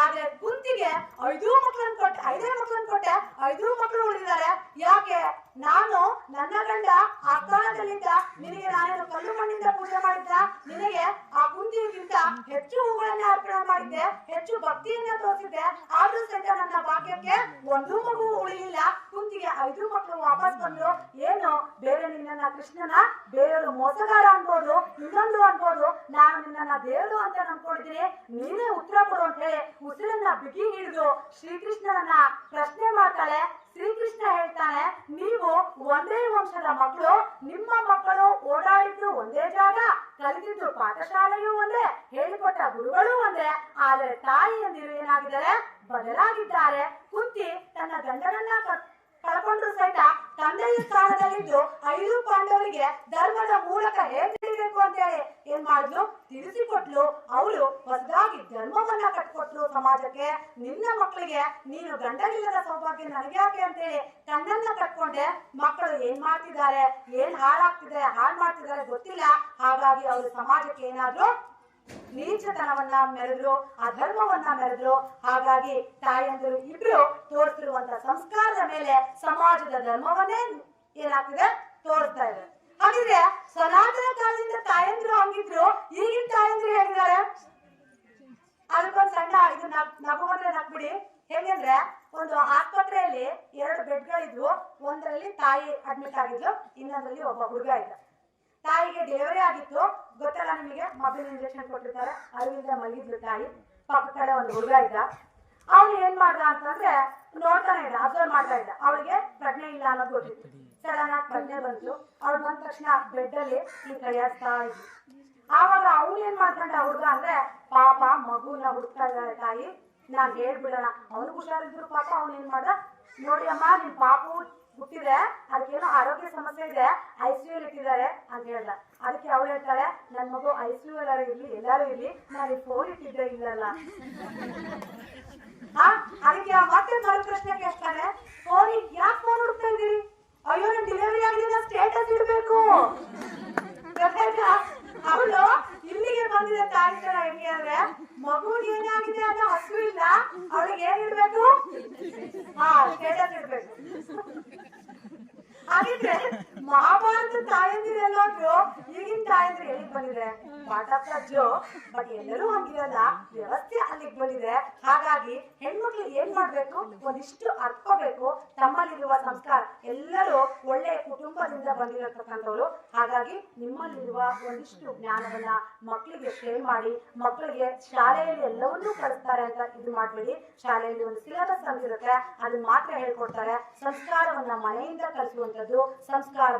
ಆದ್ರೆ ಕುಂತಿಗೆ ಐದು ಮಕ್ಕಳನ್ನ ಕೊಟ್ಟೆ ಐದೇ ಮಕ್ಕಳನ್ನ ಕೊಟ್ಟೆ ಐದು ಮಕ್ಕಳು ಉಳಿದಿದ್ದಾರೆ. ಯಾಕೆ? ನಾನು ನನ್ನ ಗಂಡ ಆ ಸ್ಥಾನದಲ್ಲಿದ್ದ ನಿನಗೆ ನಾನೇನು ಕಲ್ಲು ಮಣ್ಣಿಂದ ಪೂಜೆ ಮಾಡಿದ್ದ ನಿನಗೆ ಆ ಕುಂತಿಗಿಂತ ಹೆಚ್ಚು ಹೂಗಳನ್ನ ಅರ್ಪಣೆ ಮಾಡಿದ್ದೆ, ಹೆಚ್ಚು ಭಕ್ತಿಯನ್ನ ತೋರಿಸಿದ್ದೆ. ಆದ್ರೂ ಸಹಿತ ನನ್ನ ಭಾಗ್ಯಕ್ಕೆ ಒಂದು ಮಗು ಉಳಿಲಿಲ್ಲ. ಕುಂತಿಗೆ ಐದು ಮಕ್ಕಳು ವಾಪಸ್ ಬಂದ್ರು. ಏನು, ಬೇರೆ ನಿನ್ನ ಕೃಷ್ಣನ, ಬೇರೆಯವರು ಮೋಸಗಾರ ಅನ್ಬೋದು, ಇನ್ನೊಂದು ಅನ್ಬೋದು. ನಾನು ನಿನ್ನ ದೇವರು ಅಂತ ನಂಬ್ಕೊಂಡಿದ್ದೀನಿ. ನೀನೇ ಉತ್ತರ ಕೊಡು ಅಂತ ಹೇಳಿ ಉಸಿರನ್ನ ಬಿಗಿ ಹಿಡಿದು ಶ್ರೀಕೃಷ್ಣನನ್ನ ಪ್ರಶ್ನೆ ಮಾಡ್ತಾಳೆ. ಶ್ರೀಕೃಷ್ಣ ಹೇಳ್ತಾನೆ, ನೀವು ಒಂದೇ ವಂಶದ ಮಕ್ಕಳು, ನಿಮ್ಮ ಮಕ್ಕಳು ಓಡಾಡಿದ್ದು ಒಂದೇ ಜಾಗ, ಕಲಿತಿದ್ದು ಪಾಠಶಾಲೆಯೂ ಒಂದೇ, ಹೇಳಿಕೊಟ್ಟ ಗುರುಗಳು ಒಂದೇ, ಆದರೆ ತಾಯಿಯಂದಿರು ಏನಾಗಿದ್ದಾರೆ? ಬದಲಾಗಿದ್ದಾರೆ. ಕುಂತಿ ತನ್ನ ಗಂಡನನ್ನ ಕಳ್ಕೊಂಡ್ರು ಸಹಿತ ತಂದೆಯ ಸ್ಥಾನದಲ್ಲಿದ್ದು ಐದು ಪಾಂಡವರಿಗೆ ಧರ್ಮದ ಮೂಲಕ ಹೇಗೆ ಅಂತ ಏನ್ ಮಾಡಿದ್ಲು? ತಿಳಿಸಿಕೊಟ್ಲು. ಅವರು ಹೊಸದಾಗಿ ಧರ್ಮವನ್ನ ಕಟ್ಕೊಟ್ಲು ಸಮಾಜಕ್ಕೆ. ನಿನ್ನ ಮಕ್ಕಳಿಗೆ ನೀನು ಗಂಡನಿಲ್ಲದ ಸೌಭಾಗ್ಯ ನನಗೆ ಯಾಕೆ ಅಂತ ಹೇಳಿ ಕಣ್ಣನ್ನ ಕಟ್ಕೊಂಡೆ. ಮಕ್ಕಳು ಏನ್ ಮಾಡ್ತಿದ್ದಾರೆ? ಏನ್ ಹಾಳಾಗ್ತಿದ್ದಾರೆ ಹಾಳ್ ಮಾಡ್ತಿದ್ದಾರೆ ಗೊತ್ತಿಲ್ಲ. ಹಾಗಾಗಿ ಅವರು ಸಮಾಜಕ್ಕೆ ಏನಾದ್ರು ನೀಚತನವನ್ನ ಮೆರೆದ್ರು, ಅಧರ್ಮವನ್ನ ಮೆರೆದ್ರು. ಹಾಗಾಗಿ ತಾಯಂದಿರು ಇಬ್ರು ತೋರಿಸಿರುವಂತ ಸಂಸ್ಕಾರದ ಮೇಲೆ ಸಮಾಜದ ಧರ್ಮವನ್ನೇ ಏನಾಗ್ತಿದೆ? ತೋರಿಸ್ತಾ ಇದೆ ಹಾಗಿದ್ರೆ ಸನಾತನ ಕಾಲದಿಂದ ತಾಯಂದ್ರು ಹಂಗಿದ್ರು ಈಗಿನ ತಾಯಂದ್ರು ಹೇಗಿದ್ದಾರೆ ಅದಕ್ಕೊಂದು ಸಣ್ಣ ಇದು ನಗುವನ್ನ ನಗ್ಬಿಡಿ. ಹೇಗಂದ್ರೆ, ಒಂದು ಆಸ್ಪತ್ರೆಯಲ್ಲಿ ಎರಡು ಬೆಡ್ಗಳಿದ್ವು. ಒಂದರಲ್ಲಿ ತಾಯಿ ಅಡ್ಮಿಟ್ ಆಗಿದ್ಲು, ಇನ್ನೊಂದರಲ್ಲಿ ಒಬ್ಬ ಹುಡುಗ ಇದ್ದ. ತಾಯಿಗೆ ಡೆಲಿವರಿ ಆಗಿತ್ತು. ಗೊತ್ತಲ್ಲ ನಿಮಗೆ? ಮೊಬೈಲ್ ಇಂಜೆಕ್ಷನ್ ಕೊಟ್ಟಿರ್ತಾರೆ. ಅಲ್ಲಿಂದ ಮಲಗಿದ್ರು ತಾಯಿ. ಪಾಪ ಕಡೆ ಒಂದು ಹುಡುಗ ಇದ್ದ. ಅವ್ನು ಏನ್ ಮಾಡ್ದ ಅಂತಂದ್ರೆ, ನೋಡ್ತಾನೆ ಇದ್ದ ಅಬ್ಸರ್ವ್ ಮಾಡ್ತಾ ಇದ್ದ. ಅವಳಿಗೆ ಪ್ರಜ್ಞೆ ಇಲ್ಲ ಅನ್ನೋದು ಗೊತ್ತಿತ್ತು. ಸಡನ್ ಆಗಿ ಪ್ರಜ್ಞೆ ಬಂತು ಅವ್ರು ಬಂದ ತಕ್ಷಣ ಬೆಡ್ ಅಲ್ಲಿ ಕೈಯಾಡ್ತಾ ಇದ್ವಿ ಆವಾಗ ಅವ್ನು ಏನ್ ಮಾಡ್ಕೊಂಡ ಹುಡುಗ ಅಂದ್ರೆ ಪಾಪ ಮಗುನ ಹುಡುಕ್ತಾ ಇದ್ದಾರೆ ತಾಯಿ. ನಾನ್ ಹೇಳ್ಬಿಡೋಣ. ಅವ್ನಿಗೆ ಹುಷಾರಿದ್ರು ಪಾಪ ಅವ್ನು ಏನ್ ಮಾಡ್ದ? ನೋಡಿ ಅಮ್ಮ ನಿನ್ ಪಾಪು ಹುಟ್ಟಿದೆ ಅದಕ್ಕೇನೋ ಆರೋಗ್ಯ ಸಮಸ್ಯೆ ಇದೆ ಐ ಸಿ ಯುಲ್ ಇಟ್ಟಿದ್ದಾರೆ ಅಂತ ಹೇಳ್ದ. ಅದಕ್ಕೆ ಅವಳು ಹೇಳ್ತಾಳೆ ನನ್ ಮಗು ಐ ಸಿ ಯು ಎಲ್ಲಾರು ಇರ್ಲಿ ಎಲ್ಲಾರು ಇರ್ಲಿ. ನಾನು ಫೋನ್ ಇಟ್ಟಿದ್ದೆ ಇಲ್ಲಲ್ಲ. ಆ, ಅದಕ್ಕೆ ಆ ಮತ್ತೆ ಮರು ಪ್ರಶ್ನೆ ಕೇಳ್ತಾರೆ ಫೋನಿಗೆ ಯಾಕೆ ಫೋನ್ ಹುಡುಕ್ತಾ ಇದ್ದೀರಿ? ಅಯ್ಯೋ, ನನ್ ಡೆಲಿವರಿ ಆಗಿದೆ ಸ್ಟೇಟಸ್ ಇಡಬೇಕು. ಅವಳು ಇಲ್ಲಿಗೆ ಬಂದಿದೆ ತಾಯಿ ತರ ಹೆಂಗೆ ಅಂದ್ರೆ ಮಗುಗೆ ಏನಾಗಿದೆ ಅಂತ ಹಸು ಇಲ್ಲ, ಅವಳಿಗೆ ಏನ್ ಇಡ್ಬೇಕು? ಹಾ ಸ್ಟೇಟಸ್ ಇಡ್ಬೇಕು. ಹಾಗಿದ್ರೆ ಮಹಾಭಾರತ ತಾಯಂದಿರೆಲ್ಲೋದ್ರು ಈಗಿನ ತಾಯಂದಿರು ಎಲ್ಲಿಗ್ ಬಂದಿದೆ ಪಾಠ ಪ್ರಜ್ಜು ಬಟ್ ಎಲ್ಲರೂ ಹಂಗಿರಲ್ಲ. ವ್ಯವಸ್ಥೆ ಅಲ್ಲಿಗ್ ಬಂದಿದೆ. ಹಾಗಾಗಿ ಹೆಣ್ಮಕ್ಳು ಏನ್ ಮಾಡ್ಬೇಕು? ಒಂದಿಷ್ಟು ಅರ್ಕೋಬೇಕು. ತಮ್ಮಲ್ಲಿರುವ ಸಂಸ್ಕಾರ. ಎಲ್ಲರೂ ಒಳ್ಳೆ ಕುಟುಂಬದಿಂದ ಬಂದಿರತಕ್ಕಂಥವ್ರು. ಹಾಗಾಗಿ ನಿಮ್ಮಲ್ಲಿರುವ ಒಂದಿಷ್ಟು ಜ್ಞಾನವನ್ನ ಮಕ್ಕಳಿಗೆ ಶೇರ್ ಮಾಡಿ ಮಕ್ಕಳಿಗೆ ಶಾಲೆಯಲ್ಲಿ ಎಲ್ಲವನ್ನೂ ಕಲಿಸ್ತಾರೆ ಅಂತ ಇದು ಮಾಡ್ಬೇಡಿ. ಶಾಲೆಯಲ್ಲಿ ಒಂದು ಸಿಲೆಬಸ್ ಅಂತಿರುತ್ತೆ. ಅದು ಮಾತ್ರ ಹೇಳ್ಕೊಡ್ತಾರೆ. ಸಂಸ್ಕಾರವನ್ನ ಮನೆಯಿಂದ ಕಲಿಸುವಂತದ್ದು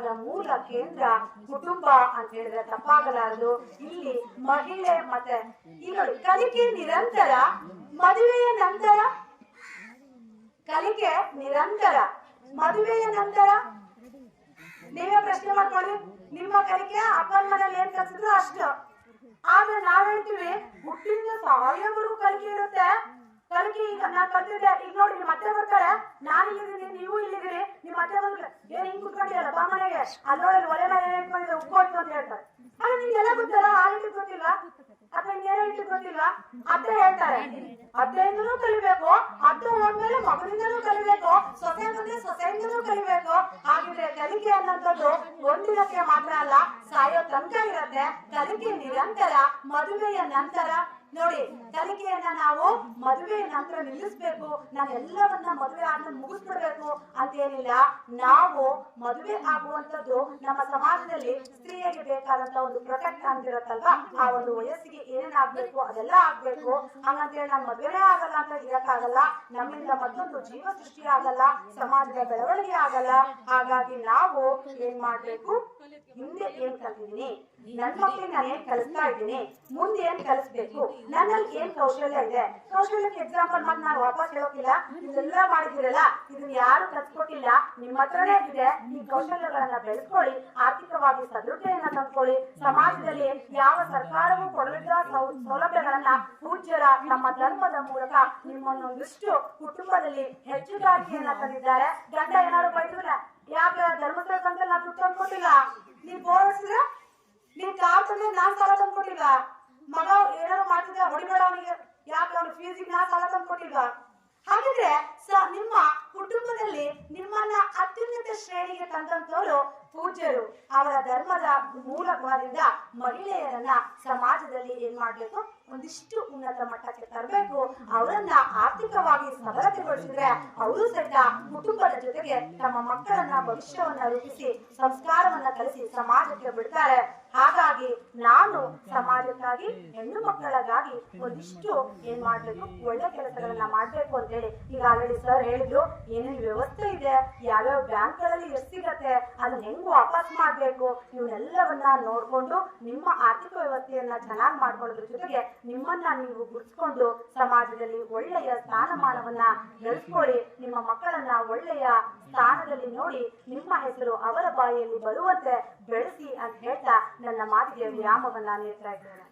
ಸಂಸ್ಕಾರದ ಮೂಲ ಕೇಂದ್ರ ಕುಟುಂಬ ಅಂತ ಹೇಳಿದ್ರೆ ತಪ್ಪಾಗಲಾರದು. ಇಲ್ಲಿ ಮಹಿಳೆ ಮತ್ತೆ ಈಗ ಕಲಿಕೆ ನಿರಂತರ, ಮದುವೆಯ ನಂತರ, ಕಲಿಕೆ ನಿರಂತರ, ಮದುವೆಯ ನಂತರ. ನೀವೇ ಪ್ರಶ್ನೆ ಮಾಡ್ಕೊಳ್ಳಿ. ನಿಮ್ಮ ಕಲಿಕೆ ಅಪ್ಪನ ಮನೇಲಿ ಏನ್ ಕಲ್ಸಿದ್ರು ಅಷ್ಟು. ಆದ್ರೆ ನಾವ್ ಹೇಳ್ತೀವಿ ಹುಟ್ಟಿನ ಸಾಯೋವರೆಗೂ ಕಲಿಕೆ ಇರುತ್ತೆ. ಕಲಿಕೆ ಈಗ ನಾನ್ ಕಲ್ತಿದ್ದೆ ಈಗ ನೋಡಿ ನಿಮ್ ಅತ್ತೆ ಬರ್ತಾರೆ. ನಾನು ಇಲ್ಲಿದ್ದೀನಿ, ನೀವು ಇಲ್ಲಿದ್ದೀರಿ. ನಿಮ್ ಮತ್ತೆ ಬಂದ್ರೆ ಏನ್ ಹಿಂಗ್ ಕುತ್ಕೊಂಡಿರಲ್ಲ ಬಾ ಮನೆಗೆ. ಅದ್ರೊಳಗೆ ಒಲೆ ಮೇಲೆ ಏನ್ ಇಟ್ಕೊಂಡಿದ್ರೆ ಉಪ್ಪು ಅಂತ ಹೇಳ್ತಾರೆ. ಆದ್ರೆ ನಿಮ್ಗೆಲ್ಲ ಗೊತ್ತಲ್ಲ, ಆ ರೀತಿ ಗೊತ್ತಿಲ್ಲ. ಅಥವಾ ಇನ್ನೇನೋ ಇಟ್ಟು ಗೊತ್ತಿಲ್ಲ. ಅತ್ತೆ ಹೇಳ್ತಾರೆ. ಅತ್ತೆಯಿಂದನೂ ಕಲಿಬೇಕು. ಅತ್ತೆ ಹೋದ್ಮೇಲೆ ಮಗನಿಂದನೂ ಕಲಿಬೇಕು. ಸೊಸೆ ಬಂದ್ರೆ ಸೊಸೆಯಿಂದನೂ ಕಲಿಬೇಕು. ಹಾಗಿದ್ರೆ ಕಲಿಕೆ ಅನ್ನೋಂಥದ್ದು ಒಂದಿನಕ್ಕೆ ಮಾತ್ರ ಅಲ್ಲ, ಸಾಯೋ ತನಕ ಇರತ್ತೆ. ಕಲಿಕೆ ನಿರಂತರ, ಮದುವೆಯ ನಂತರ ನೋಡಿ ಕಲಿಕೆಯನ್ನ ನಾವು ಮದುವೆ ನಂತರ ನಿಲ್ಲಿಸ್ಬೇಕು. ನಾನು ಎಲ್ಲವನ್ನ ಮದುವೆ ಆದ್ಮೇಲೆ ಮುಗಿಸ್ಬಿಡ್ಬೇಕು ಅಂತೇನಿಲ್ಲ ನಾವು ಮದುವೆ ಆಗುವಂತದ್ದು ನಮ್ಮ ಸಮಾಜದಲ್ಲಿ ಸ್ತ್ರೀಯರಿಗೆ ಬೇಕಾದಂತ ಒಂದು ಪ್ರೊಟೆಕ್ಟ್ ಅಂತಿರತ್ತಲ್ವಾ? ಆ ಒಂದು ವಯಸ್ಸಿಗೆ ಏನೇನ್ ಆಗ್ಬೇಕು, ಅದೆಲ್ಲ ಆಗ್ಬೇಕು. ಹಂಗಂತೇಳಿ ನಾನು ಮದುವೆನೇ ಆಗಲ್ಲ ಅಂತ ಇರಕ್ಕಾಗಲ್ಲ ನಮ್ಮಿಂದ ಮತ್ತೊಂದು ಜೀವ ಸೃಷ್ಟಿ ಆಗಲ್ಲ, ಸಮಾಜದ ಬೆಳವಣಿಗೆ ಆಗಲ್ಲ. ಹಾಗಾಗಿ ನಾವು ಏನ್ ಮಾಡ್ಬೇಕು? ಹಿಂದೆ ಏನ್ ಕಲ್ತಿದೀನಿ? ನನ್ ಮಕ್ಳಿಗೆ ನಾನು ಏನ್ ಕಲಿಸ್ತಾ ಇದ್ದೀನಿ? ಮುಂದೆ ಏನ್ ಕಲಿಸ್ಬೇಕು? ನನ್ನಲ್ಲಿ ಏನ್ ಕೌಶಲ್ಯ ಇದೆ? ಕೌಶಲ್ಯಕ್ಕೆ ಎಕ್ಸಾಂಪಲ್ ಮತ್ತೆ ನಾನು ವಾಪಸ್ ಹೇಳೋಕಿಲ್ಲ. ಇದೆಲ್ಲ ಮಾಡಿದಿರಲ್ಲ ಇದನ್ನ ಯಾರು ಕಲ್ಸ್ಕೊಟ್ಟಿಲ್ಲ ನಿಮ್ಮ ಹತ್ರನೇ ಇದೆ. ಈ ಕೌಶಲ್ಯಗಳನ್ನ ಬೆಳೆಸ್ಕೊಳ್ಳಿ. ಆರ್ಥಿಕವಾಗಿ ಸದೃಢತೆಯನ್ನ ತಂದ್ಕೊಳ್ಳಿ. ಸಮಾಜದಲ್ಲಿ ಯಾವ ಸರ್ಕಾರವೂ ಕೊಡಲಿದ್ದ ಸೌಲಭ್ಯಗಳನ್ನ ಪೂಜ್ಯರ ನಮ್ಮ ಧರ್ಮದ ಮೂಲಕ ನಿಮ್ಮನ್ನೊಂದಿಷ್ಟು ಕುಟುಂಬದಲ್ಲಿ ಹೆಚ್ಚುಗಾರಿಕೆಯನ್ನ ತಂದಿದ್ದಾರೆ ಗಂಡ ಏನಾದ್ರು ಬೈದ್ರಲ್ಲ ಯಾಕೆ? ಧರ್ಮಸ್ಥಳ ಸಂಘದಲ್ಲಿ ನಾನ್ ದುಡ್ಡು ತಂದ್ಕೊಟ್ಟಿಲ್ಲ. ನೀನ್ ಬೋರ್ ಹೊಡ್ಸಿದ್ರೆ ನೀನ್ ಕಾರ್ ತಂದ್ರೆ ನಾನ್ ಸಾಲ ತಂದ್ಕೊಟ್ಟಿಲ್ಲ. ಮಗ ಏನಾದ್ರು ಮಾಡ್ತಿದ್ದ ಹೊಡಿಬೇಡ ಅವನಿಗೆ. ಯಾಕೆ ಅವ್ನ ಫೀಸಿಗೆ ನಾ ಸಾಲ ತಂದ್ಕೊಟ್ಟಿಲ್ವಾ ಹಾಗಿದ್ರೆ ಸ ನಿಮ್ಮ ಕುಟುಂಬದಲ್ಲಿ ನಿಮ್ಮನ್ನ ಅತ್ಯುನ್ನತ ಶ್ರೇಣಿಗೆ ತಂದಂತವರು ಪೂಜ್ಯರು. ಅವರ ಧರ್ಮದ ಮೂಲಕದಿಂದ ಮಹಿಳೆಯರನ್ನ ಸಮಾಜದಲ್ಲಿ ಏನ್ ಮಾಡ್ಬೇಕು? ಒಂದಿಷ್ಟು ಉನ್ನತ ಮಟ್ಟಕ್ಕೆ ತರಬೇಕು. ಅವರನ್ನ ಆರ್ಥಿಕವಾಗಿ ಸಬಲತೆಗೊಳಿಸಿದ್ರೆ ಅವರು ಸಹಿತ ಕುಟುಂಬದ ಜೊತೆಗೆ ತಮ್ಮ ಮಕ್ಕಳನ್ನ ಭವಿಷ್ಯವನ್ನ ರೂಪಿಸಿ, ಸಂಸ್ಕಾರವನ್ನ ಕಲಿಸಿ ಸಮಾಜಕ್ಕೆ ಬಿಡ್ತಾರೆ. ಹಾಗಾಗಿ ನಾನು ಸಮಾಜಕ್ಕಾಗಿ, ಹೆಣ್ಣು ಮಕ್ಕಳಿಗಾಗಿ ಒಂದಿಷ್ಟು ಏನ್ ಮಾಡ್ಬೇಕು? ಒಳ್ಳೆ ಕೆಲಸಗಳನ್ನ ಮಾಡ್ಬೇಕು ಅಂತ ಹೇಳಿ ಈಗ ಆಲ್ರೆಡಿ ಸರ್ ಹೇಳಿದ್ರು ಏನೇನ್ ವ್ಯವಸ್ಥೆ ಇದೆ? ಯಾವ್ಯಾವ ಬ್ಯಾಂಕ್ಗಳಲ್ಲಿ ಎಷ್ಟು ಸಿಗತ್ತೆ? ಅದನ್ನ ಹೆಂಗ್ ವಾಪಸ್ ಮಾಡ್ಬೇಕು? ಇವನ್ನೆಲ್ಲವನ್ನ ನೋಡ್ಕೊಂಡು ನಿಮ್ಮ ಆರ್ಥಿಕ ವ್ಯವಸ್ಥೆಯನ್ನ ಚೆನ್ನಾಗಿ ಮಾಡ್ಕೊಳ್ಳೋದ್ರ ಜೊತೆಗೆ ನಿಮ್ಮನ್ನ ನೀವು ಗುರ್ಸ್ಕೊಂಡು ಸಮಾಜದಲ್ಲಿ ಒಳ್ಳೆಯ ಸ್ಥಾನಮಾನವನ್ನ ಬೆಳೆಸ್ಕೊಳ್ಳಿ ನಿಮ್ಮ ಮಕ್ಕಳನ್ನ ಒಳ್ಳೆಯ ಸ್ಥಾನದಲ್ಲಿ ನೋಡಿ ನಿಮ್ಮ ಹೆಸರು ಅವರ ಬಾಯಿಯಲ್ಲಿ ಬರುವಂತೆ ಬೆಳೆಸಿ ಅಂತ ಹೇಳ್ತಾ ನನ್ನ ಮಾತಿಗೆ ವ್ಯಾಮವನ್ನ ನೀಡ್ತಾ ಇದ್ದೇನೆ.